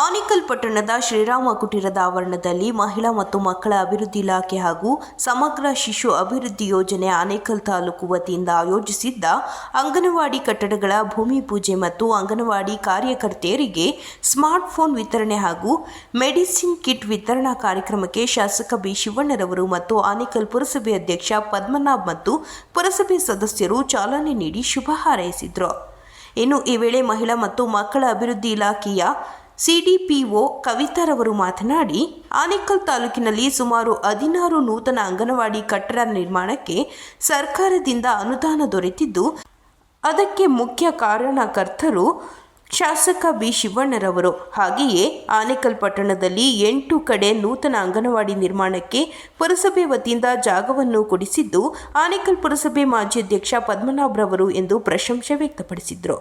ಆನೇಕಲ್ ಪಟ್ಟಣದ ಶ್ರೀರಾಮ ಕುಟೀರದ ಆವರಣದಲ್ಲಿ ಮಹಿಳಾ ಮತ್ತು ಮಕ್ಕಳ ಅಭಿವೃದ್ಧಿ ಇಲಾಖೆ ಹಾಗೂ ಸಮಗ್ರ ಶಿಶು ಅಭಿವೃದ್ಧಿ ಯೋಜನೆ ಆನೇಕಲ್ ತಾಲೂಕು ವತಿಯಿಂದ ಆಯೋಜಿಸಿದ್ದ ಅಂಗನವಾಡಿ ಕಟ್ಟಡಗಳ ಭೂಮಿ ಪೂಜೆ ಮತ್ತು ಅಂಗನವಾಡಿ ಕಾರ್ಯಕರ್ತೆಯರಿಗೆ ಸ್ಮಾರ್ಟ್ಫೋನ್ ವಿತರಣೆ ಹಾಗೂ ಮೆಡಿಸಿನ್ ಕಿಟ್ ವಿತರಣಾ ಕಾರ್ಯಕ್ರಮಕ್ಕೆ ಶಾಸಕ ಬಿ ಶಿವಣ್ಣರವರು ಮತ್ತು ಆನೇಕಲ್ ಪುರಸಭೆ ಅಧ್ಯಕ್ಷ ಪದ್ಮನಾಭ್ ಮತ್ತು ಪುರಸಭೆ ಸದಸ್ಯರು ಚಾಲನೆ ನೀಡಿ ಶುಭ ಹಾರೈಸಿದರು. ಇನ್ನು ಈ ವೇಳೆ ಮಹಿಳಾ ಮತ್ತು ಮಕ್ಕಳ ಅಭಿವೃದ್ಧಿ ಇಲಾಖೆಯ ಸಿಡಿಪಿಒ ಕವಿತಾರವರು ಮಾತನಾಡಿ, ಆನೇಕಲ್ ತಾಲೂಕಿನಲ್ಲಿ ಸುಮಾರು ಹದಿನಾರು ನೂತನ ಅಂಗನವಾಡಿ ಕಟ್ಟಡ ನಿರ್ಮಾಣಕ್ಕೆ ಸರ್ಕಾರದಿಂದ ಅನುದಾನ ದೊರೆತಿದ್ದು, ಅದಕ್ಕೆ ಮುಖ್ಯ ಕಾರಣಕರ್ತರು ಶಾಸಕ ಬಿ ಶಿವಣ್ಣರವರು. ಹಾಗೆಯೇ ಆನೇಕಲ್ ಪಟ್ಟಣದಲ್ಲಿ ಎಂಟು ಕಡೆ ನೂತನ ಅಂಗನವಾಡಿ ನಿರ್ಮಾಣಕ್ಕೆ ಪುರಸಭೆ ವತಿಯಿಂದ ಜಾಗವನ್ನು ಕೊಡಿಸಿದ್ದು, ಆನೇಕಲ್ ಪುರಸಭೆ ಮಾಜಿ ಅಧ್ಯಕ್ಷ ಪದ್ಮನಾಭರವರು ಎಂದು ಪ್ರಶಂಸೆ ವ್ಯಕ್ತಪಡಿಸಿದರು.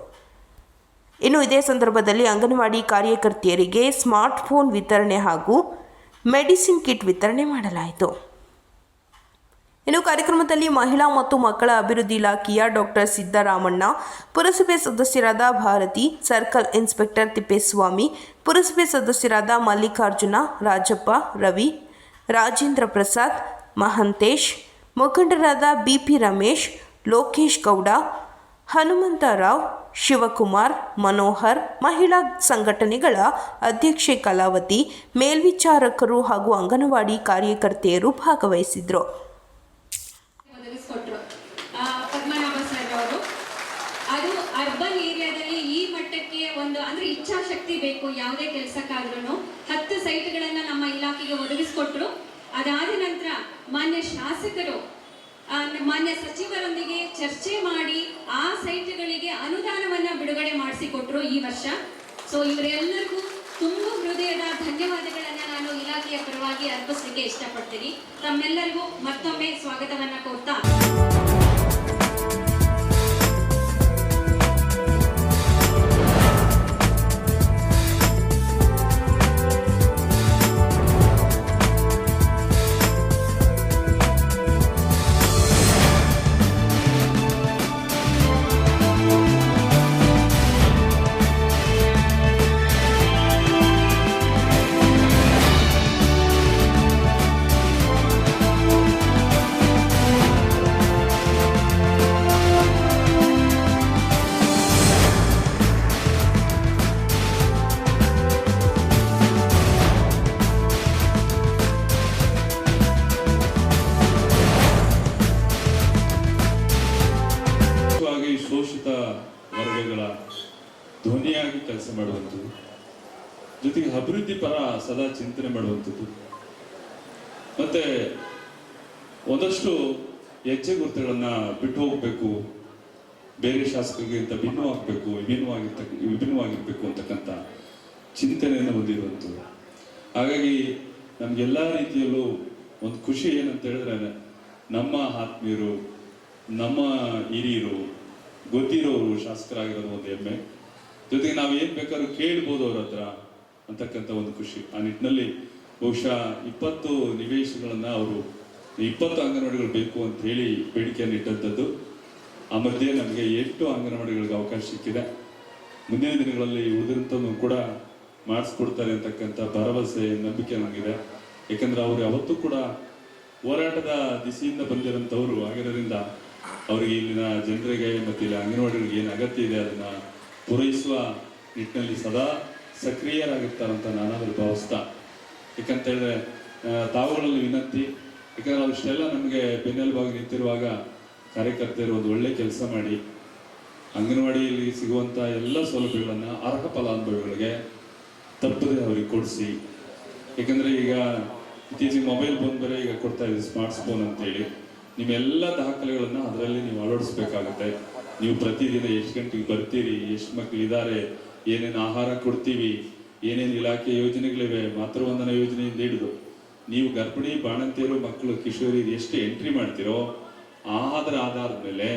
ಇನ್ನು ಇದೇ ಸಂದರ್ಭದಲ್ಲಿ ಅಂಗನವಾಡಿ ಕಾರ್ಯಕರ್ತೆಯರಿಗೆ ಸ್ಮಾರ್ಟ್ಫೋನ್ ವಿತರಣೆ ಹಾಗೂ ಮೆಡಿಸಿನ್ ಕಿಟ್ ವಿತರಣೆ ಮಾಡಲಾಯಿತು. ಇನ್ನು ಕಾರ್ಯಕ್ರಮದಲ್ಲಿ ಮಹಿಳಾ ಮತ್ತು ಮಕ್ಕಳ ಅಭಿವೃದ್ಧಿ ಇಲಾಖೆಯ ಡಾಕ್ಟರ್ ಸಿದ್ದರಾಮಣ್ಣ, ಪುರಸಭೆ ಸದಸ್ಯರಾದ ಭಾರತಿ, ಸರ್ಕಲ್ ಇನ್ಸ್ಪೆಕ್ಟರ್ ತಿಪ್ಪೇಸ್ವಾಮಿ, ಪುರಸಭೆ ಸದಸ್ಯರಾದ ಮಲ್ಲಿಕಾರ್ಜುನ, ರಾಜಪ್ಪ, ರವಿ, ರಾಜೇಂದ್ರ ಪ್ರಸಾದ್, ಮಹಂತೇಶ್, ಮುಖಂಡರಾದ ಬಿಪಿ ರಮೇಶ್, ಲೋಕೇಶ್ ಗೌಡ, ಹನುಮಂತರಾವ್ ಶಿವಕುಮಾರ್, ಮನೋಹರ್, ಮಹಿಳಾ ಸಂಘಟನೆಗಳ ಅಧ್ಯಕ್ಷೆ ಕಲಾವತಿ, ಮೇಲ್ವಿಚಾರಕರು ಹಾಗೂ ಅಂಗನವಾಡಿ ಕಾರ್ಯಕರ್ತೆಯರು ಭಾಗವಹಿಸಿದ್ರು. ಅರ್ಬನ್ ಏರಿಯಾದಲ್ಲಿ ಈ ಮಟ್ಟಕ್ಕೆ ಒಂದು, ಅಂದ್ರೆ ಇಚ್ಛಾಶಕ್ತಿ ಬೇಕು, ಯಾವುದೇ ಕೆಲಸಕ್ಕಾದ್ರೂ ಹತ್ತು ಸೈಟ್ಗಳನ್ನ ನಮ್ಮ ಇಲಾಖೆಗೆ ಒದಗಿಸ್ಕೊಟ್ರು. ಅದಾದ ನಂತರ ಮಾನ್ಯ ಶಾಸಕರು ಮಾನ್ಯ ಸಚಿವರೊಂದಿಗೆ ಚರ್ಚೆ ಮಾಡಿ ಆ ಸೈಟ್ಗಳಿಗೆ ಅನುದಾನವನ್ನ ಬಿಡುಗಡೆ ಮಾಡಿಸಿಕೊಟ್ರು ಈ ವರ್ಷ. ಸೊ ಇವರೆಲ್ಲರಿಗೂ ತುಂಬ ಹೃದಯದ ಧನ್ಯವಾದಗಳನ್ನ ನಾನು ಇಲಾಖೆಯ ಪರವಾಗಿ ಅರ್ಪಿಸಲಿಕ್ಕೆ ಇಷ್ಟಪಡ್ತೀನಿ. ತಮ್ಮೆಲ್ಲರಿಗೂ ಮತ್ತೊಮ್ಮೆ ಸ್ವಾಗತವನ್ನ ಕೋರ್ತಾ. ಶಾಸಕರಿಗಿಂತ ಭಿನ್ನವಾಗಬೇಕು ವಿಭಿನ್ನವಾಗಿರ್ತಕ್ಕ, ವಿಭಿನ್ನವಾಗಿರ್ಬೇಕು ಅಂತಕ್ಕಂಥ ಚಿಂತನೆಯನ್ನು ಹೊಂದಿರುವಂಥದ್ದು ಹಾಗಾಗಿ ನಮಗೆಲ್ಲ ರೀತಿಯಲ್ಲೂ ಒಂದು ಖುಷಿ ಏನಂತ ಹೇಳಿದ್ರೆ, ನಮ್ಮ ಆತ್ಮೀಯರು, ನಮ್ಮ ಹಿರಿಯರು, ಗೊತ್ತಿರೋರು ಶಾಸಕರಾಗಿರೋದು ಒಂದು ಹೆಮ್ಮೆ. ಜೊತೆಗೆ ನಾವು ಏನು ಬೇಕಾದ್ರೂ ಕೇಳ್ಬೋದು ಅವ್ರ ಹತ್ರ ಅಂತಕ್ಕಂಥ ಒಂದು ಖುಷಿ. ಆ ನಿಟ್ಟಿನಲ್ಲಿ ಬಹುಶಃ ಇಪ್ಪತ್ತು ನಿವೇಶಗಳನ್ನ ಅವರು, ಇಪ್ಪತ್ತು ಅಂಗನವಾಡಿಗಳು ಬೇಕು ಅಂತ ಹೇಳಿ ಬೇಡಿಕೆಯನ್ನು ಇಟ್ಟಂಥದ್ದು. ಆ ಮಧ್ಯೆ ನಮಗೆ ಎಂಟು ಅಂಗನವಾಡಿಗಳಿಗೆ ಅವಕಾಶ ಸಿಕ್ಕಿದೆ. ಮುಂದಿನ ದಿನಗಳಲ್ಲಿ ಉಳಿದಂಥನ್ನು ಕೂಡ ಮಾಡಿಸ್ಕೊಡ್ತಾರೆ ಅಂತಕ್ಕಂಥ ಭರವಸೆ, ನಂಬಿಕೆ ನನಗಿದೆ ಯಾಕಂದ್ರೆ ಅವರು ಯಾವತ್ತೂ ಕೂಡ ಹೋರಾಟದ ದಿಸೆಯಿಂದ ಬಂದಿರೋಂಥವ್ರು ಆಗಿರೋದ್ರಿಂದ ಅವರಿಗೆ ಇಲ್ಲಿನ ಜನರಿಗೆ ಮತ್ತು ಇಲ್ಲಿ ಅಂಗನವಾಡಿಗಳಿಗೆ ಏನು ಅಗತ್ಯ ಇದೆ ಅದನ್ನು ಪೂರೈಸುವ ನಿಟ್ಟಿನಲ್ಲಿ ಸದಾ ಸಕ್ರಿಯರಾಗಿರ್ತಾರಂತ ನಾನಾದರೂ ಭಾವಿಸ್ತಾ. ಯಾಕಂತ ಹೇಳಿದ್ರೆ ತಾವುಗಳಲ್ಲಿ ವಿನಂತಿ. ಯಾಕಂದ್ರೆ ನಾವು ಇಷ್ಟೆಲ್ಲ ನಮಗೆ ಬೆನ್ನೆಲುಬಾಗಿ ನಿಂತಿರುವಾಗ ಕಾರ್ಯಕರ್ತೆಯರು ಒಂದು ಒಳ್ಳೆ ಕೆಲಸ ಮಾಡಿ ಅಂಗನವಾಡಿಯಲ್ಲಿ ಸಿಗುವಂತ ಎಲ್ಲ ಸೌಲಭ್ಯಗಳನ್ನು ಅರ್ಹ ಫಲಾನುಭವಿಗಳಿಗೆ ತಪ್ಪದೆ ಅವರಿಗೆ ಕೊಡಿಸಿ. ಏಕೆಂದರೆ ಈಗ ಇತ್ತೀಚೆಗೆ ಮೊಬೈಲ್ ಬಂದ್ ಬರೀ ಈಗ ಕೊಡ್ತಾ ಇದ್ದೀವಿ ಸ್ಮಾರ್ಟ್ ಫೋನ್ ಅಂತೇಳಿ. ನಿಮ್ಮೆಲ್ಲ ದಾಖಲೆಗಳನ್ನು ಅದರಲ್ಲಿ ನೀವು ಅಳವಡಿಸ್ಬೇಕಾಗುತ್ತೆ. ನೀವು ಪ್ರತಿದಿನ ಎಷ್ಟು ಗಂಟೆಗೆ ಬರ್ತೀರಿ, ಎಷ್ಟು ಮಕ್ಳು ಇದ್ದಾರೆ ಏನೇನು ಆಹಾರ ಕೊಡ್ತೀವಿ, ಏನೇನು ಇಲಾಖೆ ಯೋಜನೆಗಳಿವೆ ಮಾತೃವಂದನಾ ಯೋಜನೆಯಿಂದ ಹಿಡಿದು. ನೀವು ಗರ್ಭಿಣಿ, ಬಾಣಂತಿಯರು, ಮಕ್ಕಳು ಕಿಶೋರಿ ಎಷ್ಟು ಎಂಟ್ರಿ ಮಾಡ್ತೀರೋ ಅದರ ಆಧಾರದ ಮೇಲೆ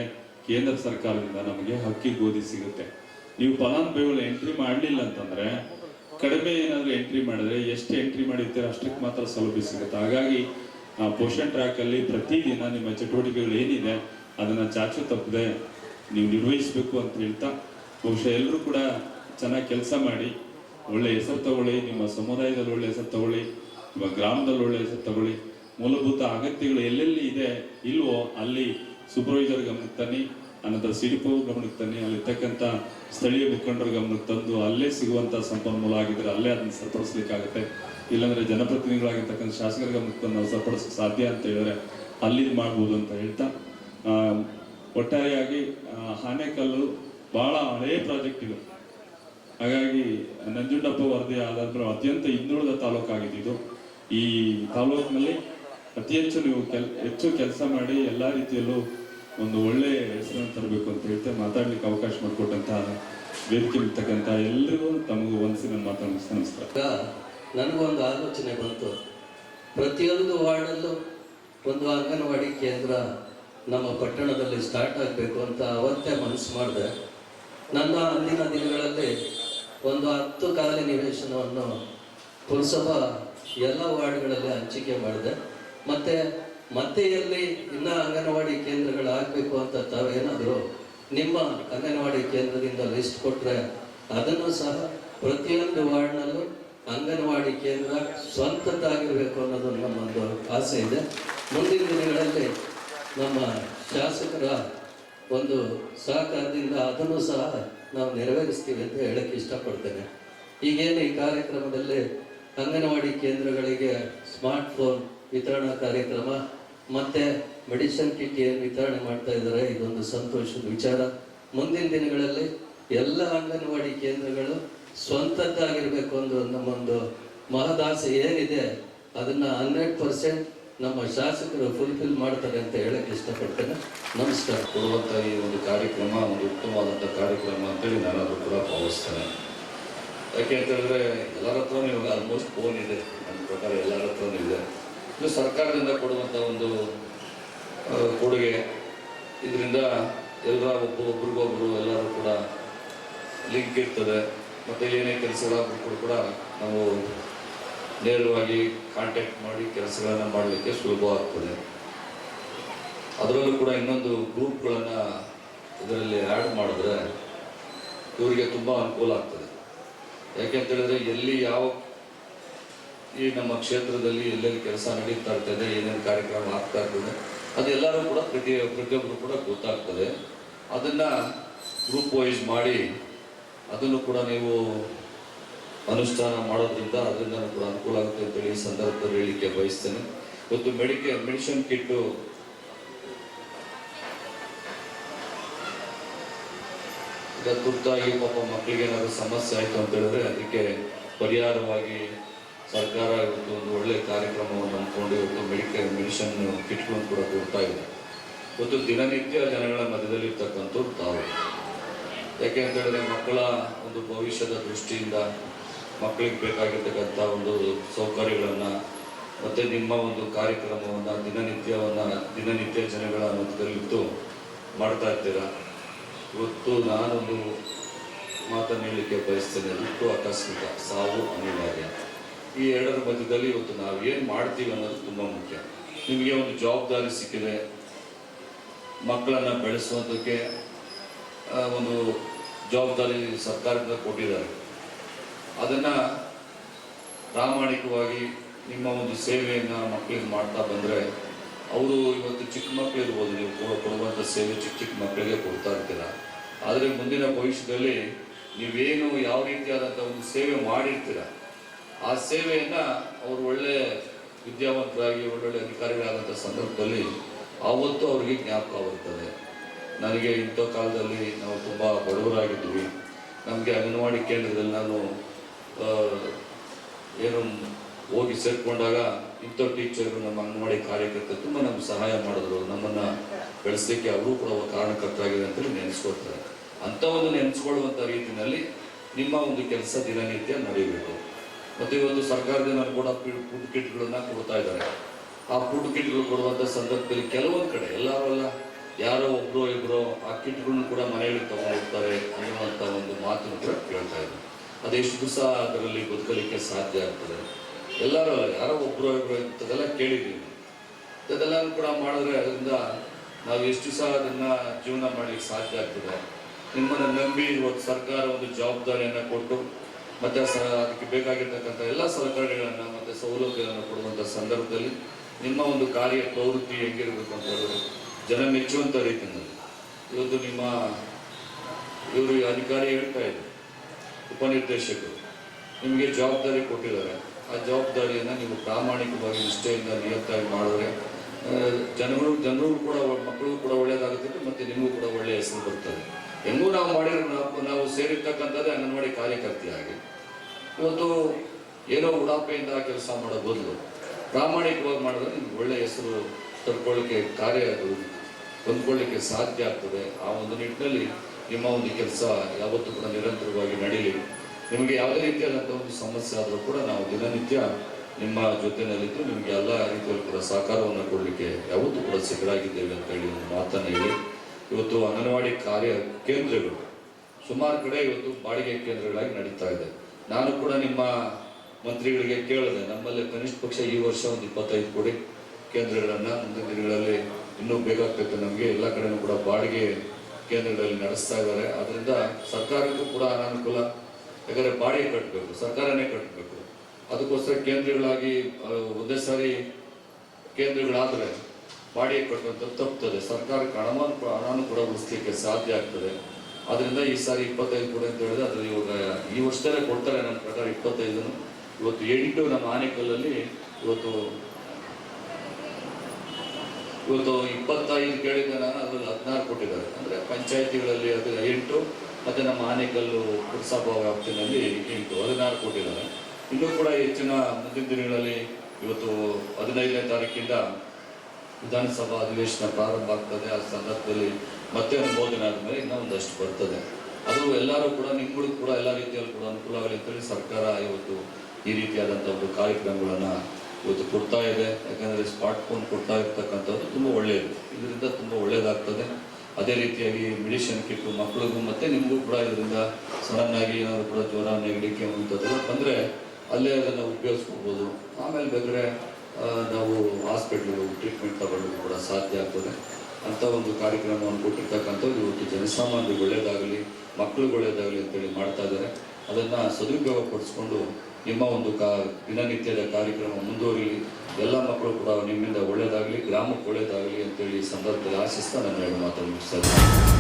ಕೇಂದ್ರ ಸರ್ಕಾರದಿಂದ ನಮಗೆ ಹಕ್ಕಿ ಗೋಧಿ ಸಿಗುತ್ತೆ. ನೀವು ಫಲಾನುಭವಿಗಳು ಎಂಟ್ರಿ ಮಾಡಲಿಲ್ಲ ಅಂತಂದ್ರೆ ಕಡಿಮೆ ಏನಾದರೂ ಎಂಟ್ರಿ ಮಾಡಿದ್ರೆ ಎಷ್ಟು ಎಂಟ್ರಿ ಮಾಡಿರ್ತೀರ ಅಷ್ಟಕ್ಕೆ ಮಾತ್ರ ಸೌಲಭ್ಯ ಸಿಗುತ್ತೆ. ಹಾಗಾಗಿ ಆ ಪೋಷನ್ ಟ್ರ್ಯಾಕ್ ಅಲ್ಲಿ ಪ್ರತಿದಿನ ನಿಮ್ಮ ಚಟುವಟಿಕೆಗಳು ಏನಿದೆ ಅದನ್ನ ಚಾಚು ತಪ್ಪದೆ ನೀವು ನಿರ್ವಹಿಸಬೇಕು ಅಂತ ಹೇಳ್ತಾ, ಬಹುಶಃ ಎಲ್ಲರೂ ಕೂಡ ಚೆನ್ನಾಗಿ ಕೆಲಸ ಮಾಡಿ, ಒಳ್ಳೆ ಹೆಸರು ತಗೊಳ್ಳಿ, ನಿಮ್ಮ ಸಮುದಾಯದಲ್ಲಿ ಒಳ್ಳೆ ಹೆಸರು ತಗೊಳ್ಳಿ, ನಿಮ್ಮ ಗ್ರಾಮದಲ್ಲಿ ಒಳ್ಳೆ ಹೆಸರು ತಗೊಳ್ಳಿ. ಮೂಲಭೂತ ಅಗತ್ಯಗಳು ಎಲ್ಲೆಲ್ಲಿ ಇದೆ, ಇಲ್ವೋ ಅಲ್ಲಿ ಸೂಪರ್ವೈಸರ್ ಗಮನಕ್ಕೆ ತನ್ನಿ ಅನಂತರ ಸಿಡಿಪೋ ಗಮನಕ್ಕೆ ತನ್ನಿ ಅಲ್ಲಿರ್ತಕ್ಕಂಥ ಸ್ಥಳೀಯ ಮುಖಂಡರ ಗಮನಕ್ಕೆ ತಂದು ಅಲ್ಲೇ ಸಿಗುವಂಥ ಸಂಪನ್ಮೂಲ ಆಗಿದ್ರೆ ಅಲ್ಲೇ ಅದನ್ನ ಸರಿಪಡಿಸ್ಲಿಕ್ಕಾಗುತ್ತೆ. ಇಲ್ಲಾಂದ್ರೆ ಜನಪ್ರತಿನಿಧಿಗಳಾಗಿರ್ತಕ್ಕಂಥ ಶಾಸಕರ ಗಮನಕ್ಕೆ ತಂದು ನಾವು ಸಾಧ್ಯ ಅಂತ ಹೇಳಿದ್ರೆ ಅಲ್ಲಿ ಮಾಡ್ಬೋದು ಅಂತ ಹೇಳ್ತಾ ಒಟ್ಟಾರೆಯಾಗಿ ಆನೆಕಲ್ಲು ಬಹಳ ಹಳೆಯ ಪ್ರಾಜೆಕ್ಟ್ ಇದು. ಹಾಗಾಗಿ ನಂಜುಂಡಪ್ಪ ವರದಿ ಆದ ಅತ್ಯಂತ ಹಿಂದುಳಿದ ತಾಲೂಕಾಗಿದೆ ಇದು. ಈ ತಾಲೂಕಿನಲ್ಲಿ ಅತಿ ಹೆಚ್ಚು ನೀವು ಕೆಲ್, ಹೆಚ್ಚು ಕೆಲಸ ಮಾಡಿ ಎಲ್ಲ ರೀತಿಯಲ್ಲೂ ಒಂದು ಒಳ್ಳೆ ಹೆಸರನ್ನು ತರಬೇಕು ಅಂತ ಹೇಳ್ತಾ, ಮಾತಾಡ್ಲಿಕ್ಕೆ ಅವಕಾಶ ಮಾಡಿಕೊಟ್ಟಂತಹ ವೇದಿಕೆ ಇರ್ತಕ್ಕಂಥ ಎಲ್ಲರಿಗೂ ತಮಗೂ ಒಂದ್ಸಿ ನಾನು ಮಾತನ್ನು ನಮಸ್ಕಾರ. ನನಗೊಂದು ಆಲೋಚನೆ ಬಂತು. ಪ್ರತಿಯೊಂದು ವಾರ್ಡಲ್ಲೂ ಒಂದು ಅಂಗನವಾಡಿ ಕೇಂದ್ರ ನಮ್ಮ ಪಟ್ಟಣದಲ್ಲಿ ಸ್ಟಾರ್ಟ್ ಆಗಬೇಕು ಅಂತ ಅವತ್ತೇ ಮನಸ್ಸು ಮಾಡಿದೆ. ನನ್ನ ಅಂದಿನ ದಿನಗಳಲ್ಲಿ ಒಂದು ಹತ್ತು ಖಾಲಿ ನಿವೇಶನವನ್ನು ಪುರಸಭಾ ಎಲ್ಲ ವಾರ್ಡ್ಗಳಲ್ಲಿ ಹಂಚಿಕೆ ಮಾಡಿದೆ. ಮತ್ತೆ ಮತ್ತೆ ಎಲ್ಲಿ ಇನ್ನ ಅಂಗನವಾಡಿ ಕೇಂದ್ರಗಳು ಆಗಬೇಕು ಅಂತ ತಾವೇನಾದರೂ ನಿಮ್ಮ ಅಂಗನವಾಡಿ ಕೇಂದ್ರದಿಂದ ಲಿಸ್ಟ್ ಕೊಟ್ಟರೆ ಅದನ್ನು ಸಹ ಪ್ರತಿಯೊಂದು ವಾರ್ಡ್ನಲ್ಲೂ ಅಂಗನವಾಡಿ ಕೇಂದ್ರ ಸ್ವಂತದ್ದಾಗಿರಬೇಕು ಅನ್ನೋದು ನಮ್ಮೊಂದು ಆಸೆ ಇದೆ. ಮುಂದಿನ ದಿನಗಳಲ್ಲಿ ನಮ್ಮ ಶಾಸಕರ ಒಂದು ಸಹಕಾರದಿಂದ ಅದನ್ನು ಸಹ ನಾವು ನೆರವೇರಿಸ್ತೀವಿ ಅಂತ ಹೇಳಕ್ಕೆ ಇಷ್ಟಪಡ್ತೇನೆ. ಈಗೇನು ಈ ಕಾರ್ಯಕ್ರಮದಲ್ಲಿ ಅಂಗನವಾಡಿ ಕೇಂದ್ರಗಳಿಗೆ ಸ್ಮಾರ್ಟ್ ಫೋನ್ ವಿತರಣಾ ಕಾರ್ಯಕ್ರಮ, ಮತ್ತೆ ಮೆಡಿಸಿನ್ ಕಿಟ್ ಏನು ವಿತರಣೆ ಮಾಡ್ತಾ ಇದ್ದಾರೆ ಇದೊಂದು ಸಂತೋಷದ ವಿಚಾರ. ಮುಂದಿನ ದಿನಗಳಲ್ಲಿ ಎಲ್ಲ ಅಂಗನವಾಡಿ ಕೇಂದ್ರಗಳು ಸ್ವಂತದ್ದಾಗಿರ್ಬೇಕು ಒಂದು ನಮ್ಮೊಂದು ಮಹದಾಸೆ ಏನಿದೆ, ಅದನ್ನ ಹಂಡ್ರೆಡ್ ಪರ್ಸೆಂಟ್ ನಮ್ಮ ಶಾಸಕರು ಫುಲ್ಫಿಲ್ ಮಾಡ್ತಾರೆ ಅಂತ ಹೇಳಕ್ ಇಷ್ಟಪಡ್ತೇನೆ. ನಮಸ್ಕಾರ. ಕೊಡುವಂಥ ಈ ಒಂದು ಕಾರ್ಯಕ್ರಮ, ಒಂದು ಉತ್ತಮವಾದಂಥ ಕಾರ್ಯಕ್ರಮ ಅಂತೇಳಿ ನಾನು ಅದು ಕೂಡ ಭಾವಿಸ್ತೇನೆ. ಯಾಕೆ ಅಂತ ಹೇಳಿದ್ರೆ, ಎಲ್ಲರ ಹತ್ರನೂ ಇವಾಗ ಆಲ್ಮೋಸ್ಟ್ ಫೋನ್ ಇದೆ. ನನ್ನ ಪ್ರಕಾರ ಎಲ್ಲರ ಹತ್ರನೂ ಇದೆ. ಇದು ಸರ್ಕಾರದಿಂದ ಕೊಡುವಂಥ ಒಂದು ಕೊಡುಗೆ. ಇದರಿಂದ ಎಲ್ಲರ ಒಬ್ಬ ಒಬ್ರಿಗೊಬ್ರು ಎಲ್ಲರೂ ಕೂಡ ಲಿಂಕ್ ಇರ್ತದೆ. ಮತ್ತು ಏನೇ ಕೆಲಸಗಳಾದರೂ ಕೂಡ ನಾವು ನೇರವಾಗಿ ಕಾಂಟ್ಯಾಕ್ಟ್ ಮಾಡಿ ಕೆಲಸಗಳನ್ನು ಮಾಡಲಿಕ್ಕೆ ಸುಲಭವಾಗ್ತದೆ ಅದರಲ್ಲೂ ಕೂಡ ಇನ್ನೊಂದು ಗ್ರೂಪ್ಗಳನ್ನು ಇದರಲ್ಲಿ ಆ್ಯಡ್ ಮಾಡಿದ್ರೆ ಇವರಿಗೆ ತುಂಬ ಅನುಕೂಲ ಆಗ್ತದೆ. ಯಾಕೆ ಅಂತ ಹೇಳಿದ್ರೆ ಎಲ್ಲಿ ಯಾವ ಈ ನಮ್ಮ ಕ್ಷೇತ್ರದಲ್ಲಿ ಎಲ್ಲೆಲ್ಲಿ ಕೆಲಸ ನಡೀತಾ ಇರ್ತದೆ, ಏನೇನು ಕಾರ್ಯಕ್ರಮ ಆಗ್ತಾ ಇರ್ತದೆ ಅದೆಲ್ಲರೂ ಕೂಡ ಪ್ರತಿ ಪ್ರತಿಯೊಬ್ಬರು ಕೂಡ ಗೊತ್ತಾಗ್ತದೆ. ಅದನ್ನು ಗ್ರೂಪ್ ವೈಸ್ ಮಾಡಿ ಅದನ್ನು ಕೂಡ ನೀವು ಅನುಷ್ಠಾನ ಮಾಡೋದ್ರಿಂದ ಅದರಿಂದ ಕೂಡ ಅನುಕೂಲ ಆಗುತ್ತೆ ಅಂತೇಳಿ ಈ ಸಂದರ್ಭದಲ್ಲಿ ಹೇಳಲಿಕ್ಕೆ ಬಯಸ್ತೇನೆ. ಇವತ್ತು ಮೆಡಿಕೆ ಮೆಡಿಸಿನ್ ಕಿಟ್ಟು ತುರ್ತಾಗಿ ಪಾಪ ಮಕ್ಕಳಿಗೆ ಏನಾದರೂ ಸಮಸ್ಯೆ ಆಯಿತು ಅಂತ ಹೇಳಿದ್ರೆ ಅದಕ್ಕೆ ಪರಿಹಾರವಾಗಿ ಸರ್ಕಾರ ಇವತ್ತು ಒಂದು ಒಳ್ಳೆಯ ಕಾರ್ಯಕ್ರಮವನ್ನು ಅಂದ್ಕೊಂಡು ಇವತ್ತು ಮೆಡಿಕಲ್ ಮೆಡಿಸಿನ್ ಕಿಟ್ಗಳನ್ನು ಕೂಡ ಕೊಡ್ತಾ ಇದೆ. ಇವತ್ತು ದಿನನಿತ್ಯ ಜನಗಳ ಮಧ್ಯದಲ್ಲಿ ಇರ್ತಕ್ಕಂಥವ್ರು ತಾವು. ಯಾಕೆ ಅಂತ ಹೇಳಿದ್ರೆ ಮಕ್ಕಳ ಒಂದು ಭವಿಷ್ಯದ ದೃಷ್ಟಿಯಿಂದ ಮಕ್ಕಳಿಗೆ ಬೇಕಾಗಿರ್ತಕ್ಕಂಥ ಒಂದು ಸೌಕರ್ಯಗಳನ್ನು ಮತ್ತು ನಿಮ್ಮ ಒಂದು ಕಾರ್ಯಕ್ರಮವನ್ನು ದಿನನಿತ್ಯವನ್ನು ದಿನನಿತ್ಯ ಜನಗಳ ಮಧ್ಯದಲ್ಲಿತ್ತು ಮಾಡ್ತಾ ಇರ್ತೀರಾ ಇವತ್ತು ನಾನೊಂದು ಮಾತನ್ನು ಹೇಳಲಿಕ್ಕೆ ಬಯಸ್ತೇನೆ. ಹುಟ್ಟು ಆಕಸ್ಮಿಕ, ಸಾವು ಅನಿವಾರ್ಯ. ಈ ಎರಡರ ಮಧ್ಯದಲ್ಲಿ ಇವತ್ತು ನಾವು ಏನು ಮಾಡ್ತೀವಿ ಅನ್ನೋದು ತುಂಬ ಮುಖ್ಯ. ನಿಮಗೆ ಒಂದು ಜವಾಬ್ದಾರಿ ಸಿಕ್ಕಿದೆ ಮಕ್ಕಳನ್ನು ಬೆಳೆಸುವುದಕ್ಕೆ ಒಂದು ಜವಾಬ್ದಾರಿ ಸರ್ಕಾರದಿಂದ ಕೊಟ್ಟಿದ್ದಾರೆ. ಅದನ್ನು ಪ್ರಾಮಾಣಿಕವಾಗಿ ನಿಮ್ಮ ಒಂದು ಸೇವೆಯನ್ನು ಮಕ್ಕಳಿಗೆ ಮಾಡ್ತಾ ಬಂದರೆ ಅವರು ಇವತ್ತು ಚಿಕ್ಕ ಮಕ್ಕಳಿರ್ಬೋದು ನೀವು ಕೂಡ ಕೊಡುವಂಥ ಸೇವೆ ಚಿಕ್ಕ ಚಿಕ್ಕ ಮಕ್ಕಳಿಗೆ ಕೊಡ್ತಾ ಇರ್ತೀರ? ಆದರೆ ಮುಂದಿನ ಭವಿಷ್ಯದಲ್ಲಿ ನೀವೇನು ಯಾವ ರೀತಿಯಾದಂಥ ಒಂದು ಸೇವೆ ಮಾಡಿರ್ತೀರ? ಆ ಸೇವೆಯನ್ನು ಅವರು ಒಳ್ಳೆ ವಿದ್ಯಾವಂತರಾಗಿ, ಒಳ್ಳೊಳ್ಳೆ ಅಧಿಕಾರಿಗಳಾದಂಥ ಸಂದರ್ಭದಲ್ಲಿ ಆವತ್ತು ಅವರಿಗೆ ಬರ್ತದೆ. ನನಗೆ ಇಂಥ ಕಾಲದಲ್ಲಿ ನಾವು ತುಂಬ ಬಡವರಾಗಿದ್ವಿ ನಮಗೆ ಅಂಗನವಾಡಿ ಕೇಂದ್ರದಲ್ಲಿ ನಾನು ಏನು ಹೋಗಿ ಸೇರಿಕೊಂಡಾಗ ಇಂಥ ಟೀಚರ್ ನಮ್ಮ ಅಂಗನವಾಡಿ ಕಾರ್ಯಕರ್ತರು ತುಂಬ ನಮ್ಗೆ ಸಹಾಯ ಮಾಡಿದ್ರು. ನಮ್ಮನ್ನು ಬೆಳೆಸಲಿಕ್ಕೆ ಅವರು ಕೂಡ ಕಾರಣಕರ್ತರಾಗಿದೆ ಅಂತೇಳಿ ನೆನೆಸ್ಕೊಳ್ತಾರೆ. ಅಂಥ ಒಂದು ನೆನೆಸ್ಕೊಳ್ಳುವಂಥ ರೀತಿಯಲ್ಲಿ ನಿಮ್ಮ ಒಂದು ಕೆಲಸ ದಿನನಿತ್ಯ ನಡೀಬೇಕು ಇವತ್ತು ಸರ್ಕಾರದಿಂದ ಕೂಡ ಫುಡ್ ಕಿಟ್ಗಳನ್ನ ಕೊಡ್ತಾ ಇದ್ದಾರೆ. ಆ ಫುಡ್ ಕಿಟ್ಗಳು ಕೊಡುವಂಥ ಸಂದರ್ಭದಲ್ಲಿ ಕೆಲವೊಂದು ಕಡೆ ಎಲ್ಲರೂ ಅಲ್ಲ, ಯಾರೋ ಒಬ್ಬರು ಇಬ್ಬರು ಆ ಕಿಟ್ಗಳನ್ನು ಕೂಡ ಮನೆಯಲ್ಲಿ ತಗೊಂಡೋಗ್ತಾರೆ ಅನ್ನುವಂಥ ಒಂದು ಮಾತನ್ನು ಕೂಡ ಕೇಳ್ತಾ ಇದ್ದಾರೆ ಅದೆಷ್ಟು ದಿವಸ ಅದರಲ್ಲಿ ಬದುಕಲಿಕ್ಕೆ ಸಾಧ್ಯ ಆಗ್ತದೆ? ಎಲ್ಲರೂ ಅಲ್ಲ, ಯಾರೋ ಒಬ್ಬರು ಇಬ್ಬರು ಇಂಥದ್ದೆಲ್ಲ ಕೇಳಿದ್ದೀವಿ ಅದೆಲ್ಲ ಕೂಡ ಮಾಡಿದ್ರೆ ಅದರಿಂದ ನಾವು ಎಷ್ಟು ದಿವಸ ಅದನ್ನ ಜೀವನ ಮಾಡಲಿಕ್ಕೆ ಸಾಧ್ಯ ಆಗ್ತದೆ? ನಿಮ್ಮನ್ನು ನಂಬಿ ಇವತ್ತು ಸರ್ಕಾರ ಒಂದು ಜವಾಬ್ದಾರಿಯನ್ನು ಕೊಟ್ಟು ಮತ್ತು ಅದಕ್ಕೆ ಬೇಕಾಗಿರ್ತಕ್ಕಂಥ ಎಲ್ಲ ಸಲಕರಣೆಗಳನ್ನು ಮತ್ತು ಸೌಲಭ್ಯಗಳನ್ನು ಕೊಡುವಂಥ ಸಂದರ್ಭದಲ್ಲಿ ನಿಮ್ಮ ಒಂದು ಕಾರ್ಯ ಪ್ರವೃತ್ತಿ ಹೆಂಗಿರಬೇಕು ಅಂತ ಹೇಳಿದ್ರೆ ಜನ ಮೆಚ್ಚುವಂಥ ರೀತಿಯಲ್ಲಿ. ಇವತ್ತು ನಿಮ್ಮ, ಇವರು ಅಧಿಕಾರಿ ಹೇಳ್ತಾ ಇದ್ರು, ಉಪನಿರ್ದೇಶಕರು, ನಿಮಗೆ ಜವಾಬ್ದಾರಿ ಕೊಟ್ಟಿದ್ದಾರೆ. ಆ ಜವಾಬ್ದಾರಿಯನ್ನು ನೀವು ಪ್ರಾಮಾಣಿಕವಾಗಿ ನಿಷ್ಠೆಯಿಂದ ನಿಯತ್ತಾಗಿ ಮಾಡಿದ್ರೆ ಜನಗಳು, ಜನರು ಕೂಡ, ಮಕ್ಕಳು ಕೂಡ ಒಳ್ಳೆಯದಾಗುತ್ತದೆ ಮತ್ತು ನಿಮಗೂ ಕೂಡ ಒಳ್ಳೆಯ ಹೆಸರು ಬರ್ತದೆ. ಹೆಂಗೂ ನಾವು ಮಾಡಿರೋ ನಾವು ನಾವು ಸೇರಿರ್ತಕ್ಕಂಥದ್ದೇ ಅಂಗನವಾಡಿ ಕಾರ್ಯಕರ್ತೆಯಾಗಿ. ಇವತ್ತು ಏನೋ ಉಡಾಪೆಯಿಂದ ಕೆಲಸ ಮಾಡೋ ಬದಲು ಪ್ರಾಮಾಣಿಕವಾಗಿ ಮಾಡಿದ್ರೆ ನಿಮ್ಗೆ ಒಳ್ಳೆ ಹೆಸರು ತಡ್ಕೊಳ್ಳಿಕ್ಕೆ ಕಾರ್ಯ ಹೊಂದ್ಕೊಳ್ಳಿಕ್ಕೆ ಸಾಧ್ಯ ಆಗ್ತದೆ. ಆ ಒಂದು ನಿಟ್ಟಿನಲ್ಲಿ ನಿಮ್ಮ ಒಂದು ಕೆಲಸ ಯಾವತ್ತೂ ಕೂಡ ನಿರಂತರವಾಗಿ ನಡೀಲಿ. ನಿಮಗೆ ಯಾವುದೇ ರೀತಿಯಾದಂಥ ಒಂದು ಸಮಸ್ಯೆ ಆದರೂ ಕೂಡ ನಾವು ದಿನನಿತ್ಯ ನಿಮ್ಮ ಜೊತೆಯಲ್ಲಿದ್ದು ನಿಮಗೆ ಎಲ್ಲ ರೀತಿಯಲ್ಲೂ ಕೂಡ ಸಹಕಾರವನ್ನು ಕೊಡಲಿಕ್ಕೆ ಯಾವತ್ತೂ ಕೂಡ ಸಿಗಲಾಗಿದ್ದೇವೆ ಅಂತ ಹೇಳಿ ಒಂದು ಮಾತನ್ನು ಹೇಳಿ. ಇವತ್ತು ಅಂಗನವಾಡಿ ಕಾರ್ಯ ಕೇಂದ್ರಗಳು ಸುಮಾರು ಕಡೆ ಇವತ್ತು ಬಾಡಿಗೆ ಕೇಂದ್ರಗಳಾಗಿ ನಡೀತಾ ಇದೆ. ನಾನು ಕೂಡ ನಿಮ್ಮ ಮಂತ್ರಿಗಳಿಗೆ ಕೇಳಿದೆ. ನಮ್ಮಲ್ಲಿ ಕನಿಷ್ಠ ಪಕ್ಷ ಈ ವರ್ಷ ಒಂದು ಇಪ್ಪತ್ತೈದು ಕೋಟಿ ಕೇಂದ್ರಗಳನ್ನು ಮುಂದಿನ ದಿನಗಳಲ್ಲಿ ಇನ್ನೂ ಬೇಕಾಗ್ತೈತೆ. ನಮಗೆ ಎಲ್ಲ ಕಡೆನೂ ಕೂಡ ಬಾಡಿಗೆ ಕೇಂದ್ರಗಳಲ್ಲಿ ನಡೆಸ್ತಾ ಇದ್ದಾರೆ. ಅದರಿಂದ ಸರ್ಕಾರಕ್ಕೂ ಕೂಡ ಅನಾನುಕೂಲ. ಯಾಕಂದರೆ ಬಾಡಿಗೆ ಕಟ್ಟಬೇಕು ಸರ್ಕಾರನೇ ಕಟ್ಟಬೇಕು ಅದಕ್ಕೋಸ್ಕರ ಕೇಂದ್ರಗಳಾಗಿ ಒಂದೇ ಸಾರಿ ಕೇಂದ್ರಗಳಾದರೆ ಬಾಡಿಗೆ ಕೊಟ್ಟಂತ ತಪ್ಪುತ್ತದೆ ಸರ್ಕಾರಕ್ಕೆ ಹಣವನ್ನು ಹಣವನ್ನು ಕೂಡ ಉಳಿಸ್ಲಿಕ್ಕೆ ಸಾಧ್ಯ ಆಗ್ತದೆ. ಅದರಿಂದ ಈ ಸಾರಿ ಇಪ್ಪತ್ತೈದು ಕೂಡ ಅಂತ ಹೇಳಿದ್ರೆ ಅದ್ರಲ್ಲಿ ಇವಾಗ ಈ ವರ್ಷದಲ್ಲೇ ಕೊಡ್ತಾರೆ ನನ್ನ ಪ್ರಕಾರ ಇಪ್ಪತ್ತೈದನ್ನು. ಇವತ್ತು ಎಂಟು ನಮ್ಮ ಆನೆಕಲ್ಲಲ್ಲಿ ಇವತ್ತು ಇವತ್ತು ಇಪ್ಪತ್ತೈದು ಕೇಳಿದ ನಾನು, ಅದ್ರಲ್ಲಿ ಹದಿನಾರು ಕೊಟ್ಟಿದ್ದಾರೆ. ಅಂದರೆ ಪಂಚಾಯತಿಗಳಲ್ಲಿ ಅದು ಎಂಟು, ಮತ್ತೆ ನಮ್ಮ ಆನೆಕಲ್ಲು ಪುರಸಭಾ ವ್ಯಾಪ್ತಿನಲ್ಲಿ ಎಂಟು, ಹದಿನಾರು ಕೊಟ್ಟಿದ್ದಾರೆ. ಇನ್ನೂ ಕೂಡ ಹೆಚ್ಚಿನ ಮುಂದಿನ ದಿನಗಳಲ್ಲಿ ಇವತ್ತು ಹದಿನೈದನೇ ತಾರೀಕಿಂದ ವಿಧಾನಸಭಾ ಅಧಿವೇಶನ ಪ್ರಾರಂಭ ಆಗ್ತದೆ, ಆ ಸಂದರ್ಭದಲ್ಲಿ ಮತ್ತೆ ಅನುಮೋದನೆ ಆದಮೇಲೆ ಇನ್ನೂ ಒಂದಷ್ಟು ಬರ್ತದೆ. ಅದು ಎಲ್ಲರೂ ಕೂಡ ನಿಮ್ಗಳು ಕೂಡ, ಎಲ್ಲ ರೀತಿಯಲ್ಲಿ ಕೂಡ ಅನುಕೂಲ ಆಗಲಿ ಸರ್ಕಾರ ಇವತ್ತು ಈ ರೀತಿಯಾದಂಥ ಒಂದು ಕಾರ್ಯಕ್ರಮಗಳನ್ನು ಇವತ್ತು ಕೊಡ್ತಾ ಇದೆ. ಯಾಕಂದರೆ ಸ್ಮಾರ್ಟ್ ಫೋನ್ ಕೊಡ್ತಾ ಇರ್ತಕ್ಕಂಥದ್ದು ತುಂಬ ಒಳ್ಳೆಯದು. ಇದರಿಂದ ತುಂಬ ಒಳ್ಳೆಯದಾಗ್ತದೆ ಅದೇ ರೀತಿಯಾಗಿ ಮೆಡಿಷನ್ ಕಿಟ್ಟು ಮಕ್ಕಳಿಗೂ ಮತ್ತು ನಿಮಗೂ ಕೂಡ ಇದರಿಂದ ಸಡನ್ನಾಗಿ ಏನಾದರೂ ಕೂಡ ಜ್ವರ ನೆಗಡಿಕೆ ಬಂದರೆ ಅಲ್ಲೇ ಅದನ್ನು ಉಪಯೋಗಿಸ್ಕೊಬೋದು. ಆಮೇಲೆ ಬೇಕಾದ್ರೆ ನಾವು ಹಾಸ್ಪಿಟ್ಲಿಗೆ ಟ್ರೀಟ್ಮೆಂಟ್ ತಗೊಳ್ಳೋದು ಕೂಡ ಸಾಧ್ಯ ಆಗ್ತದೆ. ಅಂಥ ಒಂದು ಕಾರ್ಯಕ್ರಮವನ್ನು ಕೊಟ್ಟಿರ್ತಕ್ಕಂಥದ್ದು ಇವತ್ತು ಜನಸಾಮಾನ್ಯರಿಗೆ ಒಳ್ಳೆಯದಾಗಲಿ ಮಕ್ಕಳಿಗೆ ಒಳ್ಳೆಯದಾಗಲಿ ಅಂತೇಳಿ ಮಾಡ್ತಾ ಇದ್ದಾರೆ. ಅದನ್ನು ಸದುಪಯೋಗ ಪಡಿಸ್ಕೊಂಡು ನಿಮ್ಮ ಒಂದು ಕಾ, ದಿನನಿತ್ಯದ ಕಾರ್ಯಕ್ರಮ ಮುಂದುವರಿಲಿ. ಎಲ್ಲ ಮಕ್ಕಳು ಕೂಡ ನಿಮ್ಮಿಂದ ಒಳ್ಳೆಯದಾಗಲಿ ಗ್ರಾಮಕ್ಕೆ ಒಳ್ಳೆಯದಾಗಲಿ ಅಂತೇಳಿ ಸಂದರ್ಭದಲ್ಲಿ ಆಶಿಸ್ತಾ ನನ್ನ ಎರಡು ಮಾತನ್ನು ಮುಗಿಸ್ತಾ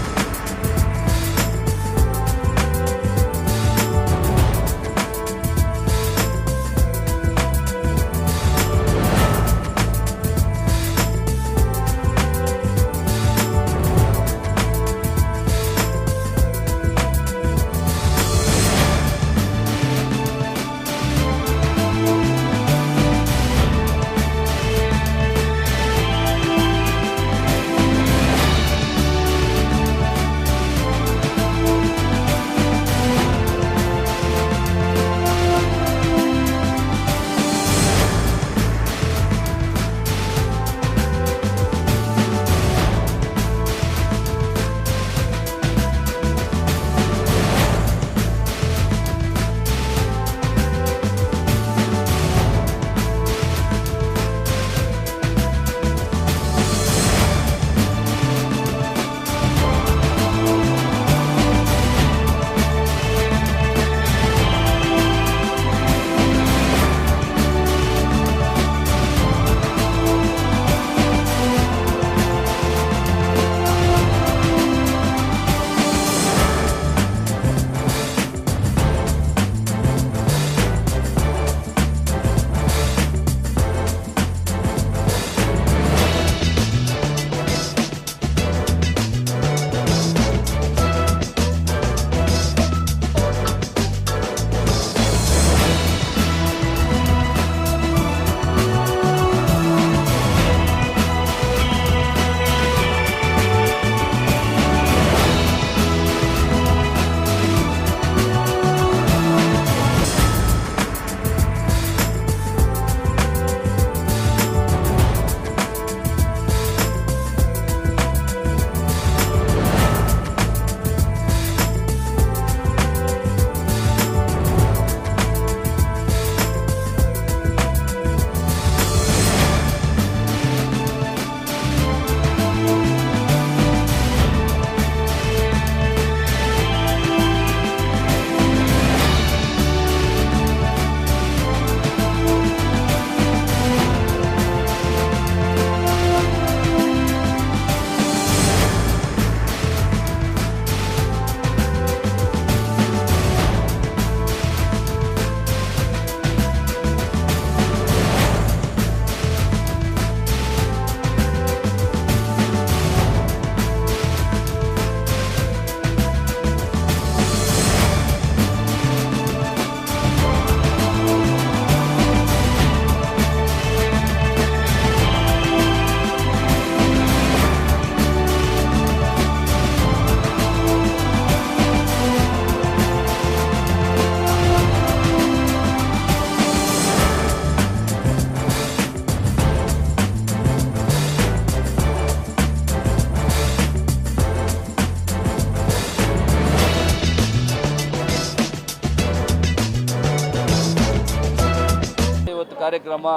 ಕಾರ್ಯಕ್ರಮ